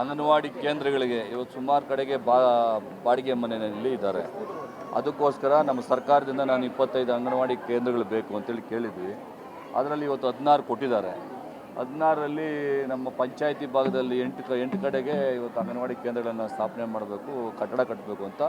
ಅಂಗನವಾಡಿ ಕೇಂದ್ರಗಳಿಗೆ ಇವತ್ತು ಸುಮಾರು ಕಡೆಗೆ ಬಾ, ಬಾಡಿಗೆ ಮನೆಯಲ್ಲಿ ಇದ್ದಾರೆ. ಅದಕ್ಕೋಸ್ಕರ ನಮ್ಮ ಸರ್ಕಾರದಿಂದ ನಾನು ಇಪ್ಪತ್ತೈದು ಅಂಗನವಾಡಿ ಕೇಂದ್ರಗಳು ಬೇಕು ಅಂತೇಳಿ ಕೇಳಿದ್ವಿ. ಅದರಲ್ಲಿ ಇವತ್ತು ಹದಿನಾರು ಕೊಟ್ಟಿದ್ದಾರೆ. ಹದಿನಾರರಲ್ಲಿ ನಮ್ಮ ಪಂಚಾಯತಿ ಭಾಗದಲ್ಲಿ ಎಂಟು ಕ, ಎಂಟು ಕಡೆಗೆ ಇವತ್ತು ಅಂಗನವಾಡಿ ಕೇಂದ್ರಗಳನ್ನು ಸ್ಥಾಪನೆ ಮಾಡಬೇಕು, ಕಟ್ಟಡ ಕಟ್ಟಬೇಕು ಅಂತ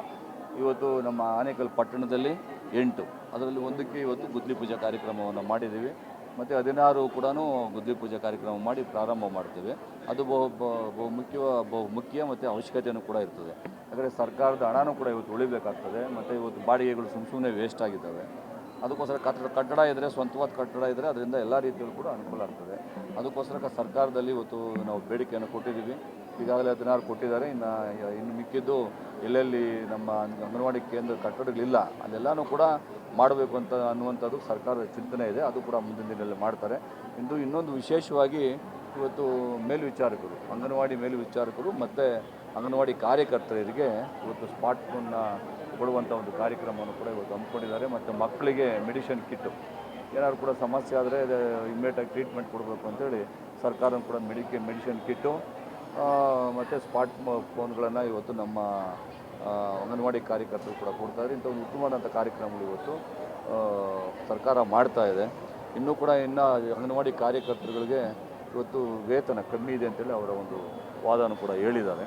ಇವತ್ತು ನಮ್ಮ ಆನೇಕಲ್ ಪಟ್ಟಣದಲ್ಲಿ ಎಂಟು. ಅದರಲ್ಲಿ ಒಂದಕ್ಕೆ ಇವತ್ತು ಗುದ್ಲಿ ಪೂಜಾ ಕಾರ್ಯಕ್ರಮವನ್ನು ಮಾಡಿದ್ದೀವಿ. ಮತ್ತು ಹದಿನಾರು ಕೂಡ ಗುದ್ದಿ ಪೂಜೆ ಕಾರ್ಯಕ್ರಮ ಮಾಡಿ ಪ್ರಾರಂಭ ಮಾಡ್ತೇವೆ. ಅದು ಬಹು, ಬಹು- ಮುಖ್ಯ ಬಹು ಮುಖ್ಯ ಮತ್ತು ಅವಶ್ಯಕತೆಯೂ ಕೂಡ ಇರ್ತದೆ. ಯಾಕಂದರೆ ಸರ್ಕಾರದ ಹಣನೂ ಕೂಡ ಇವತ್ತು ಉಳಿಬೇಕಾಗ್ತದೆ, ಮತ್ತು ಇವತ್ತು ಬಾಡಿಗೆಗಳು ಸುಮ್ಮ ಸುಮ್ಮನೆ ವೇಸ್ಟ್ ಆಗಿದ್ದಾವೆ. ಅದಕ್ಕೋಸ್ಕರ ಕಟ್ಟಡ ಕಟ್ಟಡ ಇದ್ದರೆ ಸ್ವಂತವಾದ ಕಟ್ಟಡ ಇದ್ದರೆ ಅದರಿಂದ ಎಲ್ಲ ರೀತಿಯಲ್ಲೂ ಕೂಡ ಅನುಕೂಲ ಆಗ್ತದೆ. ಅದಕ್ಕೋಸ್ಕರ ಸರ್ಕಾರದಲ್ಲಿ ಇವತ್ತು ನಾವು ಬೇಡಿಕೆಯನ್ನು ಕೊಟ್ಟಿದ್ದೀವಿ. ಈಗಾಗಲೇ ಹದಿನಾರು ಕೊಟ್ಟಿದ್ದಾರೆ. ಇನ್ನು ಇನ್ನು ಮಿಕ್ಕಿದ್ದು ಎಲ್ಲೆಲ್ಲಿ ನಮ್ಮ ಅಂಗನವಾಡಿ ಕೇಂದ್ರ ಕಟ್ಟಡಗಳಿಲ್ಲ ಅಲ್ಲೆಲ್ಲನೂ ಕೂಡ ಮಾಡಬೇಕು ಅಂತ ಅನ್ನುವಂಥದ್ದು ಸರ್ಕಾರದ ಚಿಂತನೆ ಇದೆ. ಅದು ಕೂಡ ಮುಂದಿನ ದಿನದಲ್ಲಿ ಮಾಡ್ತಾರೆ. ಇಂದು ಇನ್ನೊಂದು ವಿಶೇಷವಾಗಿ ಇವತ್ತು ಮೇಲ್ವಿಚಾರಕರು, ಅಂಗನವಾಡಿ ಮೇಲ್ವಿಚಾರಕರು ಮತ್ತು ಅಂಗನವಾಡಿ ಕಾರ್ಯಕರ್ತರಿಗೆ ಇವತ್ತು ಸ್ಮಾರ್ಟ್ ಫೋನ್ನ ಕೊಡುವಂಥ ಒಂದು ಕಾರ್ಯಕ್ರಮವನ್ನು ಕೂಡ ಇವತ್ತು ಹಮ್ಮಿಕೊಂಡಿದ್ದಾರೆ. ಮತ್ತು ಮಕ್ಕಳಿಗೆ ಮೆಡಿಷನ್ ಕಿಟ್ಟು ಏನಾದ್ರು ಕೂಡ ಸಮಸ್ಯೆ ಆದರೆ ಇಮ್ಮಿಡಿಯೇಟಾಗಿ ಟ್ರೀಟ್ಮೆಂಟ್ ಕೊಡಬೇಕು ಅಂತೇಳಿ ಸರ್ಕಾರ ಕೂಡ ಮೆಡಿಕೆ ಮೆಡಿಷನ್ ಕಿಟ್ಟು ಮತ್ತು ಸ್ಮಾರ್ಟ್ ಫೋನ್ಗಳನ್ನು ಇವತ್ತು ನಮ್ಮ ಅಂಗನವಾಡಿ ಕಾರ್ಯಕರ್ತರು ಕೂಡ ಕೊಡ್ತಾಯಿದ್ರು ಇಂಥ ಒಂದು ಉತ್ತಮವಾದಂಥ ಕಾರ್ಯಕ್ರಮಗಳು ಇವತ್ತು ಸರ್ಕಾರ ಮಾಡ್ತಾ ಇದೆ. ಇನ್ನೂ ಕೂಡ ಇನ್ನು ಅಂಗನವಾಡಿ ಕಾರ್ಯಕರ್ತರುಗಳಿಗೆ ಇವತ್ತು ವೇತನ ಕಮ್ಮಿ ಇದೆ ಅಂತೇಳಿ ಅವರ ಒಂದು ವಾದನ ಕೂಡ ಹೇಳಿದ್ದಾರೆ.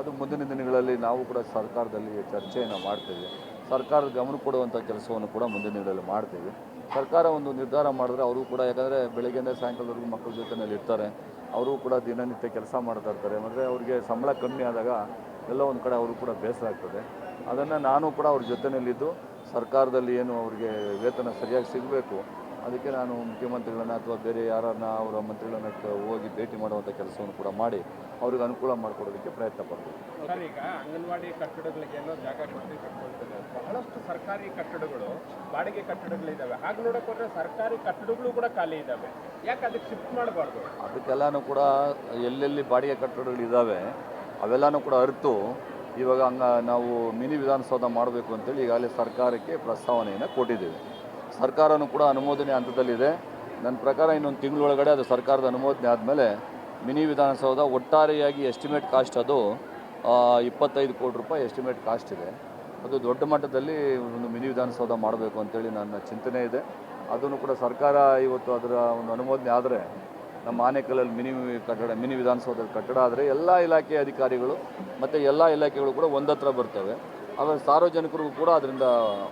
ಅದು ಮುಂದಿನ ದಿನಗಳಲ್ಲಿ ನಾವು ಕೂಡ ಸರ್ಕಾರದಲ್ಲಿ ಚರ್ಚೆಯನ್ನು ಮಾಡ್ತೇವೆ. ಸರ್ಕಾರದ ಗಮನ ಕೊಡುವಂಥ ಕೆಲಸವನ್ನು ಕೂಡ ಮುಂದಿನ ದಿನಗಳಲ್ಲಿ ಮಾಡ್ತೇವೆ. ಸರ್ಕಾರ ಒಂದು ನಿರ್ಧಾರ ಮಾಡಿದ್ರೆ ಅವರು ಕೂಡ, ಯಾಕಂದರೆ ಬೆಳಗ್ಗೆಯಿಂದ ಸಾಯಂಕಾಲದವರೆಗೂ ಮಕ್ಕಳ ಜೊತೆಯಲ್ಲಿ ಇರ್ತಾರೆ. ಅವರು ಕೂಡ ದಿನನಿತ್ಯ ಕೆಲಸ ಮಾಡ್ತಾ ಇರ್ತಾರೆ. ಮತ್ತು ಅವರಿಗೆ ಸಂಬಳ ಕಮ್ಮಿ ಆದಾಗ ಎಲ್ಲ ಒಂದು ಕಡೆ ಅವರು ಕೂಡ ಬೇಸರ ಆಗ್ತದೆ. ಅದನ್ನು ನಾನು ಕೂಡ ಅವ್ರ ಜೊತೆಯಲ್ಲಿದ್ದು ಸರ್ಕಾರದಲ್ಲಿ ಏನು ಅವರಿಗೆ ವೇತನ ಸರಿಯಾಗಿ ಸಿಗಬೇಕು, ಅದಕ್ಕೆ ನಾನು ಮುಖ್ಯಮಂತ್ರಿಗಳನ್ನ ಅಥವಾ ಬೇರೆ ಯಾರನ್ನ ಅವರ ಮಂತ್ರಿಗಳನ್ನ ಹೋಗಿ ಭೇಟಿ ಮಾಡುವಂಥ ಕೆಲಸವನ್ನು ಕೂಡ ಮಾಡಿ ಅವ್ರಿಗೆ ಅನುಕೂಲ ಮಾಡಿಕೊಡೋದಕ್ಕೆ ಪ್ರಯತ್ನ ಪಡ್ತೀವಿ. ಸರ್ ಈಗ ಅಂಗನವಾಡಿ ಕಟ್ಟಡಗಳಿಗೆ ಏನೋ ಜಾಗ ಕೊಟ್ಟು ಕಟ್ಕೊಳ್ತಾರೆ ಬಹಳಷ್ಟು ಸರ್ಕಾರಿ ಕಟ್ಟಡಗಳು ಬಾಡಿಗೆ ಕಟ್ಟಡಗಳಿದ್ದಾವೆ ಹಾಗೆ ನೋಡೋಕೆ ಹೋದ್ರೆ ಸರ್ಕಾರಿ ಕಟ್ಟಡಗಳು ಕೂಡ ಖಾಲಿ ಇದ್ದಾವೆ ಯಾಕೆ ಅದಕ್ಕೆ ಶಿಫ್ಟ್ ಮಾಡಬಾರ್ದು? ಅದಕ್ಕೆಲ್ಲನೂ ಕೂಡ ಎಲ್ಲೆಲ್ಲಿ ಬಾಡಿಗೆ ಕಟ್ಟಡಗಳಿದ್ದಾವೆ ಅವೆಲ್ಲನೂ ಕೂಡ ಅರಿತು. ಇವಾಗ ಹಂಗ ನಾವು ಮಿನಿ ವಿಧಾನಸೌಧ ಮಾಡಬೇಕು ಅಂತೇಳಿ ಈಗಾಗಲೇ ಸರ್ಕಾರಕ್ಕೆ ಪ್ರಸ್ತಾವನೆಯನ್ನು ಕೊಟ್ಟಿದ್ದೇವೆ. ಸರ್ಕಾರನೂ ಕೂಡ ಅನುಮೋದನೆ ಹಂತದಲ್ಲಿದೆ. ನನ್ನ ಪ್ರಕಾರ ಇನ್ನೊಂದು ತಿಂಗಳೊಳಗಡೆ ಅದು ಸರ್ಕಾರದ ಅನುಮೋದನೆ ಆದಮೇಲೆ ಮಿನಿ ವಿಧಾನಸೌಧ ಒಟ್ಟಾರೆಯಾಗಿ ಎಸ್ಟಿಮೇಟ್ ಕಾಸ್ಟ್ ಅದು ಇಪ್ಪತ್ತೈದು ಕೋಟಿ ರೂಪಾಯಿ ಎಸ್ಟಿಮೇಟ್ ಕಾಸ್ಟ್ ಇದೆ. ಅದು ದೊಡ್ಡ ಮಟ್ಟದಲ್ಲಿ ಒಂದು ಮಿನಿ ವಿಧಾನಸೌಧ ಮಾಡಬೇಕು ಅಂತೇಳಿ ನನ್ನ ಚಿಂತನೆ ಇದೆ. ಅದನ್ನು ಕೂಡ ಸರ್ಕಾರ ಇವತ್ತು ಅದರ ಒಂದು ಅನುಮೋದನೆ ಆದರೆ, ನಮ್ಮ ಆನೆಕಲ್ಲಲ್ಲಿ ಮಿನಿ ಕಟ್ಟಡ, ಮಿನಿ ವಿಧಾನಸೌಧದ ಕಟ್ಟಡ ಆದರೆ ಎಲ್ಲ ಇಲಾಖೆ ಅಧಿಕಾರಿಗಳು ಮತ್ತು ಎಲ್ಲ ಇಲಾಖೆಗಳು ಕೂಡ ಒಂದತ್ರ ಬರ್ತವೆ. ಆದರೆ ಸಾರ್ವಜನಿಕರಿಗೂ ಕೂಡ ಅದರಿಂದ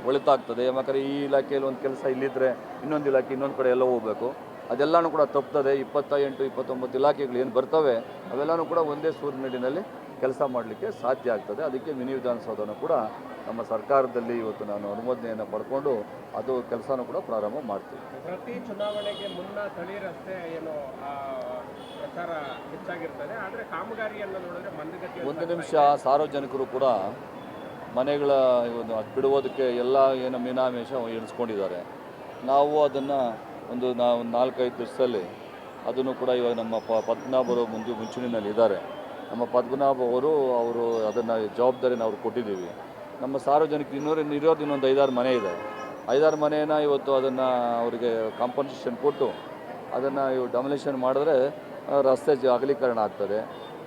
ಒಳಿತಾಗ್ತದೆ. ಯಾಕಂದರೆ ಈ ಇಲಾಖೆಯಲ್ಲಿ ಒಂದು ಕೆಲಸ ಇಲ್ಲಿದ್ದರೆ ಇನ್ನೊಂದು ಇಲಾಖೆ ಇನ್ನೊಂದು ಕಡೆ ಎಲ್ಲ ಹೋಗಬೇಕು. ಅದೆಲ್ಲನೂ ಕೂಡ ತಪ್ತದೆ ಇಪ್ಪತ್ತ ಎಂಟು ಇಪ್ಪತ್ತೊಂಬತ್ತು ಇಲಾಖೆಗಳು ಏನು ಬರ್ತವೆ ಅವೆಲ್ಲನೂ ಕೂಡ ಒಂದೇ ಸೂರಿನಡಿನಲ್ಲಿ ಕೆಲಸ ಮಾಡಲಿಕ್ಕೆ ಸಾಧ್ಯ ಆಗ್ತದೆ. ಅದಕ್ಕೆ ಮಿನಿ ವಿಧಾನಸೌಧನ ಕೂಡ ನಮ್ಮ ಸರ್ಕಾರದಲ್ಲಿ ಇವತ್ತು ನಾನು ಅನುಮೋದನೆಯನ್ನು ಪಡ್ಕೊಂಡು ಅದು ಕೆಲಸನೂ ಕೂಡ ಪ್ರಾರಂಭ ಮಾಡ್ತೀವಿ. ಪ್ರತಿ ಚುನಾವಣೆಗೆ ಮುನ್ನ ತಳಿ ರಸ್ತೆ ಏನು ಪ್ರಚಾರ ಹೆಚ್ಚಾಗಿರ್ತದೆ. ಆದರೆ ಕಾಮಗಾರಿಯನ್ನು ನೋಡಿದ್ರೆ ಮಂದಗತಿ ಒಂದು ನಿಮಿಷ ಸಾರ್ವಜನಿಕರು ಕೂಡ ಮನೆಗಳ ಒಂದು ಬಿಡುವುದಕ್ಕೆ ಎಲ್ಲ ಏನು ಮೀನಾಮೇಷ ಎಣಿಸ್ಕೊಂಡಿದ್ದಾರೆ. ನಾವು ಅದನ್ನು ಒಂದು ನಾವು ನಾಲ್ಕೈದು ದಿವಸದಲ್ಲಿ ಅದನ್ನು ಕೂಡ ಇವಾಗ ನಮ್ಮ ಪ ಪದ್ಮನಾಭರು ಮುಂದೆ ಮುಂಚೂಣಿನಲ್ಲಿ ಇದ್ದಾರೆ. ನಮ್ಮ ಪದ್ಮನಾಭ ಅವರು ಅವರು ಅದನ್ನು ಜವಾಬ್ದಾರಿನ ಅವರು ಕೊಟ್ಟಿದ್ದೀವಿ. ನಮ್ಮ ಸಾರ್ವಜನಿಕ ಇನ್ನೂರು ಇರೋದು ಇನ್ನೊಂದು ಐದಾರು ಮನೆ ಇದೆ. ಐದಾರು ಮನೆಯನ್ನು ಇವತ್ತು ಅದನ್ನು ಅವರಿಗೆ ಕಾಂಪನ್ಸೇಷನ್ ಕೊಟ್ಟು ಅದನ್ನು ಇವು ಡಮಲೇಷನ್ ಮಾಡಿದ್ರೆ ರಸ್ತೆ ಅಗಲೀಕರಣ ಆಗ್ತದೆ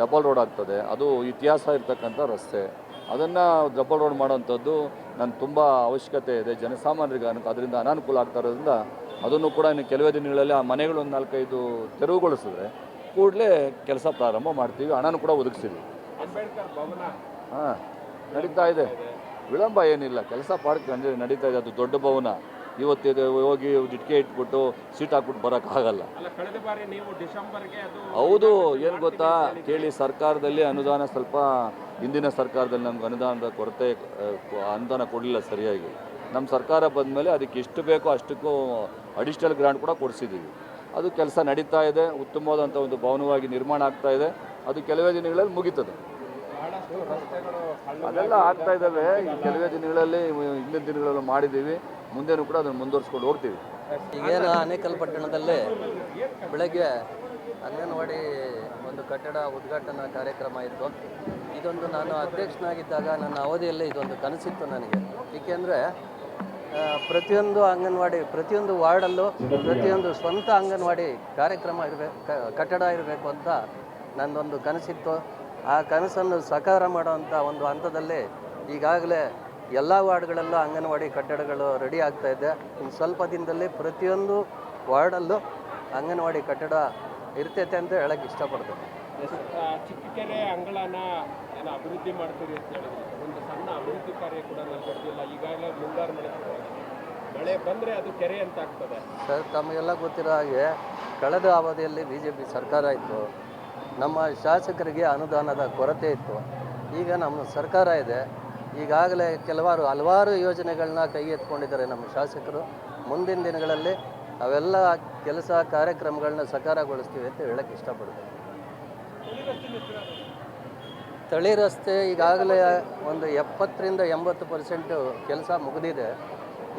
ಡಬಲ್ ರೋಡ್ ಆಗ್ತದೆ. ಅದು ಇತಿಹಾಸ ಇರ್ತಕ್ಕಂಥ ರಸ್ತೆ. ಅದನ್ನು ಡಬಲ್ ರೋಡ್ ಮಾಡೋವಂಥದ್ದು ನನ್ನ ತುಂಬ ಅವಶ್ಯಕತೆ ಇದೆ. ಜನಸಾಮಾನ್ಯರಿಗೆ ಅದರಿಂದ ಅನಾನುಕೂಲ ಆಗ್ತಾ ಇರೋದ್ರಿಂದ ಅದನ್ನು ಕೂಡ ಇನ್ನು ಕೆಲವೇ ದಿನಗಳಲ್ಲಿ ಆ ಮನೆಗಳು ಒಂದು ನಾಲ್ಕೈದು ತೆರವುಗೊಳಿಸಿದ್ರೆ ಕೂಡಲೇ ಕೆಲಸ ಪ್ರಾರಂಭ ಮಾಡ್ತೀವಿ ಹಣನೂ ಕೂಡ ಒದಗಿಸಿದ್ವಿ. ಹಾಂ ನಡೀತಾ ಇದೆ. ವಿಳಂಬ ಏನಿಲ್ಲ ಕೆಲಸ ಅಂದರೆ ನಡೀತಾ ಇದೆ ಅದು ದೊಡ್ಡ ಭವನ. ಇವತ್ತಿದೆ ಹೋಗಿ ಇಟ್ಕೆ ಇಟ್ಬಿಟ್ಟು ಸೀಟ್ ಹಾಕ್ಬಿಟ್ಟು ಬರೋಕ್ಕಾಗಲ್ಲ ಹೌದು ಏನು ಗೊತ್ತಾ? ಕೇಳಿ ಸರ್ಕಾರದಲ್ಲಿ ಅನುದಾನ ಸ್ವಲ್ಪ ಹಿಂದಿನ ಸರ್ಕಾರದಲ್ಲಿ ನಮ್ಗೆ ಅನುದಾನದ ಕೊರತೆ ಅನುದಾನ ಕೊಡಲಿಲ್ಲ ಸರಿಯಾಗಿ. ನಮ್ಮ ಸರ್ಕಾರ ಬಂದ ಮೇಲೆ ಅದಕ್ಕೆ ಎಷ್ಟು ಬೇಕೋ ಅಷ್ಟಕ್ಕೂ ಅಡಿಷನಲ್ ಗ್ರಾಂಟ್ ಕೂಡ ಕೊಡಿಸಿದ್ದೀವಿ. ಅದು ಕೆಲಸ ನಡೀತಾ ಇದೆ ಉತ್ತಮವಾದಂಥ ಒಂದು ಭವನವಾಗಿ ನಿರ್ಮಾಣ ಆಗ್ತಾ ಇದೆ. ಅದು ಕೆಲವೇ ದಿನಗಳಲ್ಲಿ ಮುಗೀತದೆ. ಅದೆಲ್ಲ ಆಗ್ತಾ ಇದ್ದಾವೆ. ಈ ಕೆಲವೇ ದಿನಗಳಲ್ಲಿ, ಹಿಂದಿನ ದಿನಗಳಲ್ಲಿ ಮಾಡಿದ್ದೀವಿ. ಮುಂದೆನೂ ಕೂಡ ಅದನ್ನು ಮುಂದುವರಿಸ್ಕೊಂಡು ಹೋಗ್ತೀವಿ. ಈಗೇನು ಆನೇಕಲ್ ಪಟ್ಟಣದಲ್ಲಿ ಬೆಳಗ್ಗೆ ಅಂಗನವಾಡಿ ಒಂದು ಕಟ್ಟಡ ಉದ್ಘಾಟನಾ ಕಾರ್ಯಕ್ರಮ ಇತ್ತು. ಇದೊಂದು ನಾನು ಅಧ್ಯಕ್ಷನಾಗಿದ್ದಾಗ ನನ್ನ ಅವಧಿಯಲ್ಲಿ ಇದೊಂದು ಕನಸಿತ್ತು ನನಗೆ. ಏಕೆಂದರೆ ಪ್ರತಿಯೊಂದು ಅಂಗನವಾಡಿ, ಪ್ರತಿಯೊಂದು ವಾರ್ಡಲ್ಲೂ ಪ್ರತಿಯೊಂದು ಸ್ವಂತ ಅಂಗನವಾಡಿ ಕಾರ್ಯಕ್ರಮ ಇರಬೇಕು ಕಟ್ಟಡ ಇರಬೇಕು ಅಂತ ನನ್ನೊಂದು ಕನಸಿತ್ತು. ಆ ಕನಸನ್ನು ಸಾಕಾರ ಮಾಡುವಂಥ ಒಂದು ಹಂತದಲ್ಲಿ ಈಗಾಗಲೇ ಎಲ್ಲ ವಾರ್ಡ್ಗಳಲ್ಲೂ ಅಂಗನವಾಡಿ ಕಟ್ಟಡಗಳು ರೆಡಿ ಆಗ್ತಾ ಇದೆ. ಇನ್ನು ಸ್ವಲ್ಪ ದಿನದಲ್ಲಿ ಪ್ರತಿಯೊಂದು ವಾರ್ಡಲ್ಲೂ ಅಂಗನವಾಡಿ ಕಟ್ಟಡ ಇರ್ತೈತೆ ಅಂತ ಹೇಳಕ್ಕೆ ಇಷ್ಟಪಡ್ತೀನಿ. ಚಿಕ್ಕಕೆರೆ ಅಂಗಳನ ಏನು ಅಭಿವೃದ್ಧಿ ಮಾಡ್ತೀರಿ ಅಂತ ಹೇಳಿದ್ರು. ಒಂದು ಸಣ್ಣ ಅಭಿವೃದ್ಧಿ ಕಾರ್ಯ ಕೂಡ ನಡೆದಿಲ್ಲ ಈಗಾಗಲೇ ಮುಂಗಾರು ಮಳೆ ಮಳೆ ಬಂದರೆ ಅದು ಕೆರೆ ಅಂತ ಆಗ್ತದೆ. ಸರ್, ತಮಗೆಲ್ಲ ಗೊತ್ತಿರೋ ಹಾಗೆ ಕಳೆದ ಅವಧಿಯಲ್ಲಿ ಬಿ ಜೆ ಪಿ ಸರ್ಕಾರ ಇತ್ತು. ನಮ್ಮ ಶಾಸಕರಿಗೆ ಅನುದಾನದ ಕೊರತೆ ಇತ್ತು. ಈಗ ನಮ್ಮ ಸರ್ಕಾರ ಇದೆ. ಈಗಾಗಲೇ ಕೆಲವಾರು ಹಲವಾರು ಯೋಜನೆಗಳನ್ನ ಕೈ ಎತ್ಕೊಂಡಿದ್ದಾರೆ ನಮ್ಮ ಶಾಸಕರು. ಮುಂದಿನ ದಿನಗಳಲ್ಲಿ ಅವೆಲ್ಲ ಕೆಲಸ ಕಾರ್ಯಕ್ರಮಗಳನ್ನ ಸಕಾರಗೊಳಿಸ್ತೀವಿ ಅಂತ ಹೇಳಕ್ಕೆ ಇಷ್ಟಪಡ್ತೀನಿ. ತಳಿ ರಸ್ತೆ ಈಗಾಗಲೇ ಒಂದು ಎಪ್ಪತ್ತರಿಂದ ಎಂಬತ್ತು ಪರ್ಸೆಂಟು ಕೆಲಸ ಮುಗಿದಿದೆ.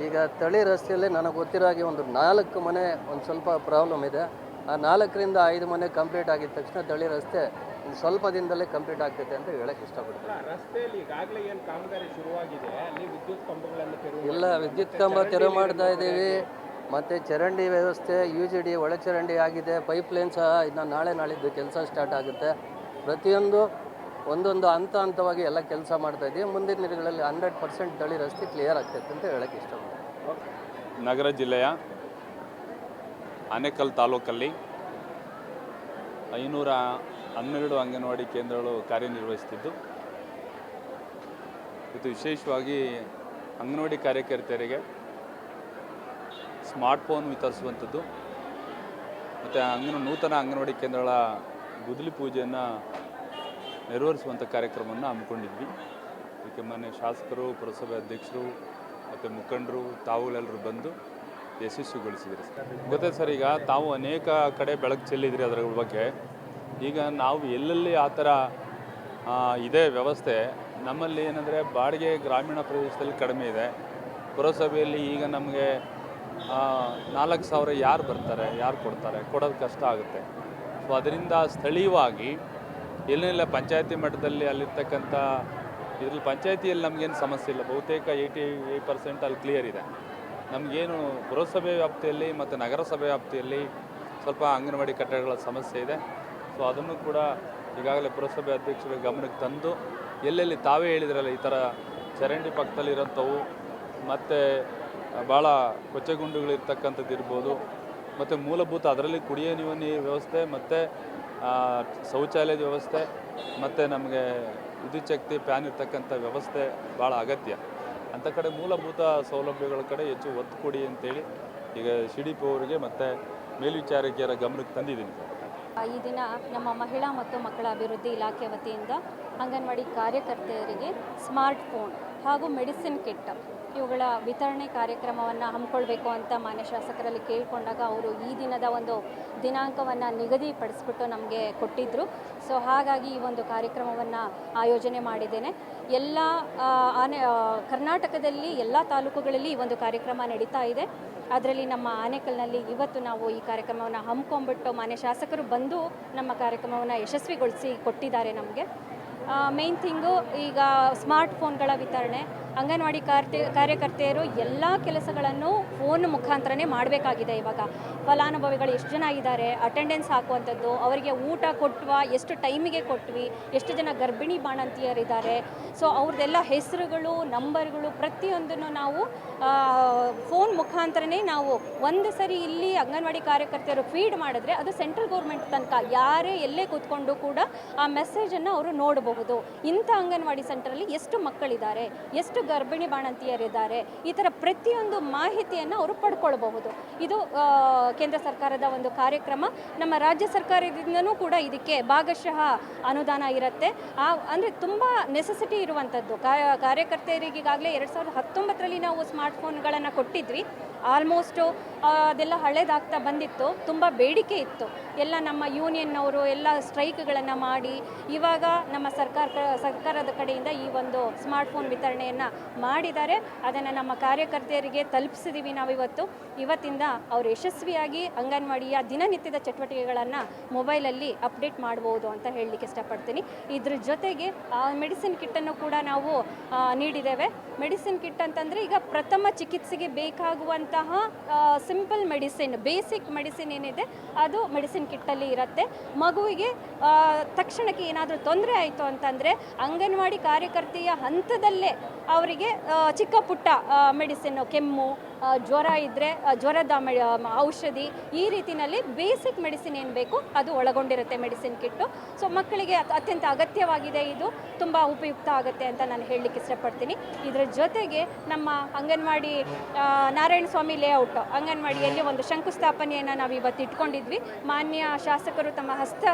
ಈಗ ತಳಿ ರಸ್ತೆಯಲ್ಲಿ ನನಗೆ ಗೊತ್ತಿರೋ ಹಾಗೆ ಒಂದು ನಾಲ್ಕು ಮನೆ ಒಂದು ಸ್ವಲ್ಪ ಪ್ರಾಬ್ಲಮ್ ಇದೆ. ಆ ನಾಲ್ಕರಿಂದ ಐದು ಮನೆ ಕಂಪ್ಲೀಟ್ ಆಗಿದ ತಕ್ಷಣ ತಳಿ ರಸ್ತೆ ಒಂದು ಸ್ವಲ್ಪ ದಿನದಲ್ಲೇ ಕಂಪ್ಲೀಟ್ ಆಗ್ತೈತೆ ಅಂತ ಹೇಳಕ್ಕೆ ಇಷ್ಟಪಡ್ತೀನಿ. ಅಲ್ಲ ರಸ್ತೆಯಲ್ಲಿ ಈಗಾಗಲೇ ಏನು ಕಾಮಗಾರಿ ಶುರುವಾಗಿದೆ? ಅಲ್ಲಿ ವಿದ್ಯುತ್ ಕಂಬಗಳನ್ನು ತೆರವು ಇಲ್ಲ ವಿದ್ಯುತ್ ಕಂಬ ತೆರವು ಮಾಡ್ತಾ ಇದ್ದೀವಿ. ಮತ್ತು ಚರಂಡಿ ವ್ಯವಸ್ಥೆ ಯು ಜಿ ಡಿ ಒಳಚರಂಡಿ ಆಗಿದೆ. ಪೈಪ್ಲೈನ್ ಸಹ ಇನ್ನು ನಾಳೆ ನಾಳಿದ್ದು ಕೆಲಸ ಸ್ಟಾರ್ಟ್ ಆಗುತ್ತೆ. ಪ್ರತಿಯೊಂದು ಒಂದೊಂದು ಹಂತ ಹಂತವಾಗಿ ಎಲ್ಲ ಕೆಲಸ ಮಾಡ್ತಾ ಇದ್ದೀವಿ. ಮುಂದಿನ ದಿನಗಳಲ್ಲಿ ಹಂಡ್ರೆಡ್ ಪರ್ಸೆಂಟ್ ತಳಿ ರಸ್ತೆ ಕ್ಲಿಯರ್ ಆಗ್ತೈತೆ ಅಂತ ಹೇಳಕ್ಕೆ ಇಷ್ಟಪಡ್ತೀನಿ. ನಗರ ಜಿಲ್ಲೆಯ ಆನೇಕಲ್ ತಾಲೂಕಲ್ಲಿ ಐನೂರ ಹನ್ನೆರಡು ಅಂಗನವಾಡಿ ಕೇಂದ್ರಗಳು ಕಾರ್ಯನಿರ್ವಹಿಸ್ತಿದ್ದು ಇದು ವಿಶೇಷವಾಗಿ ಅಂಗನವಾಡಿ ಕಾರ್ಯಕರ್ತೆಯರಿಗೆ ಸ್ಮಾರ್ಟ್ಫೋನ್ ವಿತರಿಸುವಂಥದ್ದು. ಮತ್ತು ಅಂಗನ ನೂತನ ಅಂಗನವಾಡಿ ಕೇಂದ್ರಗಳ ಗುದ್ದಲಿ ಪೂಜೆಯನ್ನು ನೆರವೇರಿಸುವಂಥ ಕಾರ್ಯಕ್ರಮವನ್ನು ಹಮ್ಮಿಕೊಂಡಿದ್ವಿ. ಅದಕ್ಕೆ ಮೊನ್ನೆ ಶಾಸಕರು, ಪುರಸಭೆ ಅಧ್ಯಕ್ಷರು, ಮತ್ತು ಮುಖಂಡರು, ತಾವುಗಳೆಲ್ಲರೂ ಬಂದು ಯಶಸ್ವಿಗೊಳಿಸಿದ್ರಿ ಸರ್. ಗೊತ್ತೇ ಸರ್, ಈಗ ತಾವು ಅನೇಕ ಕಡೆ ಬೆಳಕು ಚೆಲ್ಲಿದ್ರಿ ಅದರ ಬಗ್ಗೆ. ಈಗ ನಾವು ಎಲ್ಲೆಲ್ಲಿ ಆ ಥರ ಇದೆ ವ್ಯವಸ್ಥೆ, ನಮ್ಮಲ್ಲಿ ಏನಂದರೆ ಬಾಡಿಗೆ ಗ್ರಾಮೀಣ ಪ್ರದೇಶದಲ್ಲಿ ಕಡಿಮೆ ಇದೆ. ಪುರಸಭೆಯಲ್ಲಿ ಈಗ ನಮಗೆ ನಾಲ್ಕು ಸಾವಿರ ಯಾರು ಬರ್ತಾರೆ, ಯಾರು ಕೊಡ್ತಾರೆ, ಕೊಡೋದು ಕಷ್ಟ ಆಗುತ್ತೆ. ಸೊ ಅದರಿಂದ ಸ್ಥಳೀಯವಾಗಿ ಎಲ್ಲೆಲ್ಲ ಪಂಚಾಯತಿ ಮಟ್ಟದಲ್ಲಿ ಅಲ್ಲಿರ್ತಕ್ಕಂಥ ಇದ್ರಲ್ಲಿ ಪಂಚಾಯತಿಯಲ್ಲಿ ನಮಗೇನು ಸಮಸ್ಯೆ ಇಲ್ಲ. ಬಹುತೇಕ ಏಯ್ಟಿ ಏಯ್ಟ್ ಪರ್ಸೆಂಟ್ ಅಲ್ಲಿ ಕ್ಲಿಯರ್ ಇದೆ. ನಮಗೇನು ಪುರಸಭೆ ವ್ಯಾಪ್ತಿಯಲ್ಲಿ ಮತ್ತು ನಗರಸಭೆ ವ್ಯಾಪ್ತಿಯಲ್ಲಿ ಸ್ವಲ್ಪ ಅಂಗನವಾಡಿ ಕಟ್ಟಡಗಳ ಸಮಸ್ಯೆ ಇದೆ. ಸೊ ಅದನ್ನು ಕೂಡ ಈಗಾಗಲೇ ಪುರಸಭೆ ಅಧ್ಯಕ್ಷರ ಗಮನಕ್ಕೆ ತಂದು ಎಲ್ಲೆಲ್ಲಿ ತಾವೇ ಹೇಳಿದ್ರಲ್ಲ ಈ ಥರ ಚರಂಡಿ ಪಕ್ಕದಲ್ಲಿರೋಂಥವು, ಮತ್ತು ಭಾಳ ಕೊಚ್ಚೆಗುಂಡುಗಳಿರ್ತಕ್ಕಂಥದ್ದು ಇರ್ಬೋದು. ಮತ್ತು ಮೂಲಭೂತ ಅದರಲ್ಲಿ ಕುಡಿಯೋ ನೀರು ವ್ಯವಸ್ಥೆ, ಮತ್ತು ಶೌಚಾಲಯದ ವ್ಯವಸ್ಥೆ, ಮತ್ತು ನಮಗೆ ವಿದ್ಯುಚ್ಛಕ್ತಿ ಪ್ಯಾನ್ ಇರ್ತಕ್ಕಂಥ ವ್ಯವಸ್ಥೆ ಭಾಳ ಅಗತ್ಯ. ಅಂಥ ಕಡೆ ಮೂಲಭೂತ ಸೌಲಭ್ಯಗಳ ಕಡೆ ಹೆಚ್ಚು ಒತ್ತು ಕೊಡಿ ಅಂತೇಳಿ ಈಗ ಸಿ ಡಿ ಪಿ ಅವರಿಗೆ ಮತ್ತು ಮೇಲ್ವಿಚಾರಕಿಯರ ಗಮನಕ್ಕೆ ತಂದಿದ್ದೀನಿ. ಈ ದಿನ ನಮ್ಮ ಮಹಿಳಾ ಮತ್ತು ಮಕ್ಕಳ ಅಭಿವೃದ್ಧಿ ಇಲಾಖೆ ವತಿಯಿಂದ ಅಂಗನವಾಡಿ ಕಾರ್ಯಕರ್ತೆಯರಿಗೆ ಸ್ಮಾರ್ಟ್ ಫೋನ್ ಹಾಗೂ ಮೆಡಿಸಿನ್ ಕಿಟ್ ಇವುಗಳ ವಿತರಣೆ ಕಾರ್ಯಕ್ರಮವನ್ನು ಹಮ್ಮಿಕೊಳ್ಬೇಕು ಅಂತ ಮಾನ್ಯ ಶಾಸಕರಲ್ಲಿ ಕೇಳಿಕೊಂಡಾಗ ಅವರು ಈ ದಿನದ ಒಂದು ದಿನಾಂಕವನ್ನು ನಿಗದಿಪಡಿಸ್ಬಿಟ್ಟು ನಮಗೆ ಕೊಟ್ಟಿದ್ದರು ಸೊ, ಹಾಗಾಗಿ ಈ ಒಂದು ಕಾರ್ಯಕ್ರಮವನ್ನು ಆಯೋಜನೆ ಮಾಡಿದ್ದೇನೆ. ಎಲ್ಲ ಆನೆ ಕರ್ನಾಟಕದಲ್ಲಿ ಎಲ್ಲ ತಾಲೂಕುಗಳಲ್ಲಿ ಈ ಒಂದು ಕಾರ್ಯಕ್ರಮ ನಡೀತಾ ಇದೆ. ಅದರಲ್ಲಿ ನಮ್ಮ ಆನೆಕಲ್ನಲ್ಲಿ ಇವತ್ತು ನಾವು ಈ ಕಾರ್ಯಕ್ರಮವನ್ನು ಹಮ್ಮಿಕೊಂಡ್ಬಿಟ್ಟು ಮಾನ್ಯ ಶಾಸಕರು ಬಂದು ನಮ್ಮ ಕಾರ್ಯಕ್ರಮವನ್ನು ಯಶಸ್ವಿಗೊಳಿಸಿ ಕೊಟ್ಟಿದ್ದಾರೆ ನಮಗೆ. ಮೇನ್ ಥಿಂಗು ಈಗ ಸ್ಮಾರ್ಟ್ ಫೋನ್ಗಳ ವಿತರಣೆ ಅಂಗನವಾಡಿ ಕಾರ್ತೆ, ಕಾರ್ಯಕರ್ತೆಯರು ಎಲ್ಲ ಕೆಲಸಗಳನ್ನು ಫೋನ್ ಮುಖಾಂತರನೇ ಮಾಡಬೇಕಾಗಿದೆ ಇವಾಗ. ಫಲಾನುಭವಿಗಳು ಎಷ್ಟು ಜನ ಇದ್ದಾರೆ ಅಟೆಂಡೆನ್ಸ್ ಹಾಕುವಂಥದ್ದು, ಅವರಿಗೆ ಊಟ ಕೊಟ್ವಾ, ಎಷ್ಟು ಟೈಮಿಗೆ ಕೊಟ್ವಿ, ಎಷ್ಟು ಜನ ಗರ್ಭಿಣಿ ಬಾಣಂತಿಯರಿದ್ದಾರೆ ಸೊ ಅವ್ರದ್ದೆಲ್ಲ ಹೆಸರುಗಳು ನಂಬರ್ಗಳು ಪ್ರತಿಯೊಂದನ್ನು ನಾವು ಫೋನ್ ಮುಖಾಂತರನೇ ನಾವು ಒಂದು ಸರಿ ಇಲ್ಲಿ ಅಂಗನವಾಡಿ ಕಾರ್ಯಕರ್ತೆಯರು ಫೀಡ್ ಮಾಡಿದ್ರೆ ಅದು ಸೆಂಟ್ರಲ್ ಗೌರ್ಮೆಂಟ್ ತನಕ, ಯಾರೇ ಎಲ್ಲೇ ಕೂತ್ಕೊಂಡು ಕೂಡ ಆ ಮೆಸೇಜನ್ನು ಅವರು ನೋಡಬಹುದು. ಇಂಥ ಅಂಗನವಾಡಿ ಸೆಂಟ್ರಲ್ಲಿ ಎಷ್ಟು ಮಕ್ಕಳಿದ್ದಾರೆ, ಎಷ್ಟು ಗರ್ಭಿಣಿ ಬಾಣಂತಿಯರಿದ್ದಾರೆ. ಈ ಥರ ಪ್ರತಿಯೊಂದು ಮಾಹಿತಿಯನ್ನು ಅವರು ಪಡ್ಕೊಳ್ಬಹುದು. ಇದು ಕೇಂದ್ರ ಸರ್ಕಾರದ ಒಂದು ಕಾರ್ಯಕ್ರಮ. ನಮ್ಮ ರಾಜ್ಯ ಸರ್ಕಾರದಿಂದನೂ ಕೂಡ ಇದಕ್ಕೆ ಭಾಗಶಃ ಅನುದಾನ ಇರುತ್ತೆ. ಆ, ಅಂದರೆ ತುಂಬ ನೆಸೆಸಿಟಿ ಇರುವಂಥದ್ದು ಕಾ- ಕಾರ್ಯಕರ್ತೆಯರಿಗೆ ಈಗಾಗಲೇ ಎರಡು ಸಾವಿರದ ಹತ್ತೊಂಬತ್ತರಲ್ಲಿ ನಾವು ಸ್ಮಾರ್ಟ್ ಫೋನ್ಗಳನ್ನು ಕೊಟ್ಟಿದ್ವಿ ಆಲ್ಮೋಸ್ಟು ಅದೆಲ್ಲ ಹಳೇದಾಗ್ತಾ ಬಂದಿತ್ತು. ತುಂಬ ಬೇಡಿಕೆ ಇತ್ತು. ಎಲ್ಲ ನಮ್ಮ ಯೂನಿಯನ್ನವರು ಎಲ್ಲ ಸ್ಟ್ರೈಕ್ಗಳನ್ನು ಮಾಡಿ, ಇವಾಗ ನಮ್ಮ ಸರ್ಕಾರ, ಸರ್ಕಾರದ ಕಡೆಯಿಂದ ಈ ಒಂದು ಸ್ಮಾರ್ಟ್ಫೋನ್ ವಿತರಣೆಯನ್ನು ಮಾಡಿದ್ದಾರೆ. ಅದನ್ನು ನಮ್ಮ ಕಾರ್ಯಕರ್ತೆಯರಿಗೆ ತಲುಪಿಸಿದ್ದೀವಿ ನಾವಿವತ್ತು. ಇವತ್ತಿಂದ ಅವರು ಯಶಸ್ವಿಯಾಗಿ ಅಂಗನವಾಡಿಯ ದಿನನಿತ್ಯದ ಚಟುವಟಿಕೆಗಳನ್ನು ಮೊಬೈಲಲ್ಲಿ ಅಪ್ಡೇಟ್ ಮಾಡ್ಬೋದು ಅಂತ ಹೇಳಲಿಕ್ಕೆ ಇಷ್ಟಪಡ್ತೀನಿ. ಇದ್ರ ಜೊತೆಗೆ ಆ ಮೆಡಿಸಿನ್ ಕಿಟ್ಟನ್ನು ಕೂಡ ನಾವು ನೀಡಿದ್ದೇವೆ. ಮೆಡಿಸಿನ್ ಕಿಟ್ ಅಂತಂದರೆ ಈಗ ಪ್ರಥಮ ಚಿಕಿತ್ಸೆಗೆ ಬೇಕಾಗುವಂತಹ ಸಿಂಪಲ್ ಮೆಡಿಸಿನ್ ಬೇಸಿಕ್ ಮೆಡಿಸಿನ್ ಏನಿದೆ ಅದು ಮೆಡಿಸಿನ್ ಕಿಟ್ಟಲ್ಲಿ ಇರುತ್ತೆ. ಮಗುವಿಗೆ ತಕ್ಷಣಕ್ಕೆ ಏನಾದರೂ ತೊಂದರೆ ಆಯಿತು ಅಂತಂದರೆ ಅಂಗನವಾಡಿ ಕಾರ್ಯಕರ್ತೆಯ ಹಂತದಲ್ಲೇ ಅವರಿಗೆ ಚಿಕ್ಕ ಪುಟ್ಟ ಮೆಡಿಸಿನ್ ಕೆಮ್ಮು ಜ್ವರ ಇದ್ದರೆ ಜ್ವರದ ಔಷಧಿ ಈ ರೀತಿಯಲ್ಲಿ ಬೇಸಿಕ್ ಮೆಡಿಸಿನ್ ಏನು ಬೇಕು ಅದು ಒಳಗೊಂಡಿರುತ್ತೆ ಮೆಡಿಸಿನ್ ಕಿಟ್ಟು. ಸೊ, ಮಕ್ಕಳಿಗೆ ಅತ್ಯಂತ ಅಗತ್ಯವಾಗಿದೆ ಇದು. ತುಂಬ ಉಪಯುಕ್ತ ಆಗುತ್ತೆ ಅಂತ ನಾನು ಹೇಳಲಿಕ್ಕೆ ಇಷ್ಟಪಡ್ತೀನಿ. ಇದರ ಜೊತೆಗೆ ನಮ್ಮ ಅಂಗನವಾಡಿ ನಾರಾಯಣ ಸ್ವಾಮಿ ಲೇಔಟ್ ಅಂಗನವಾಡಿಯಲ್ಲಿ ಒಂದು ಶಂಕುಸ್ಥಾಪನೆಯನ್ನು ನಾವು ಇವತ್ತು ಇಟ್ಕೊಂಡಿದ್ವಿ. ಮಾನ್ಯ ಶಾಸಕರು ತಮ್ಮ ಹಸ್ತ,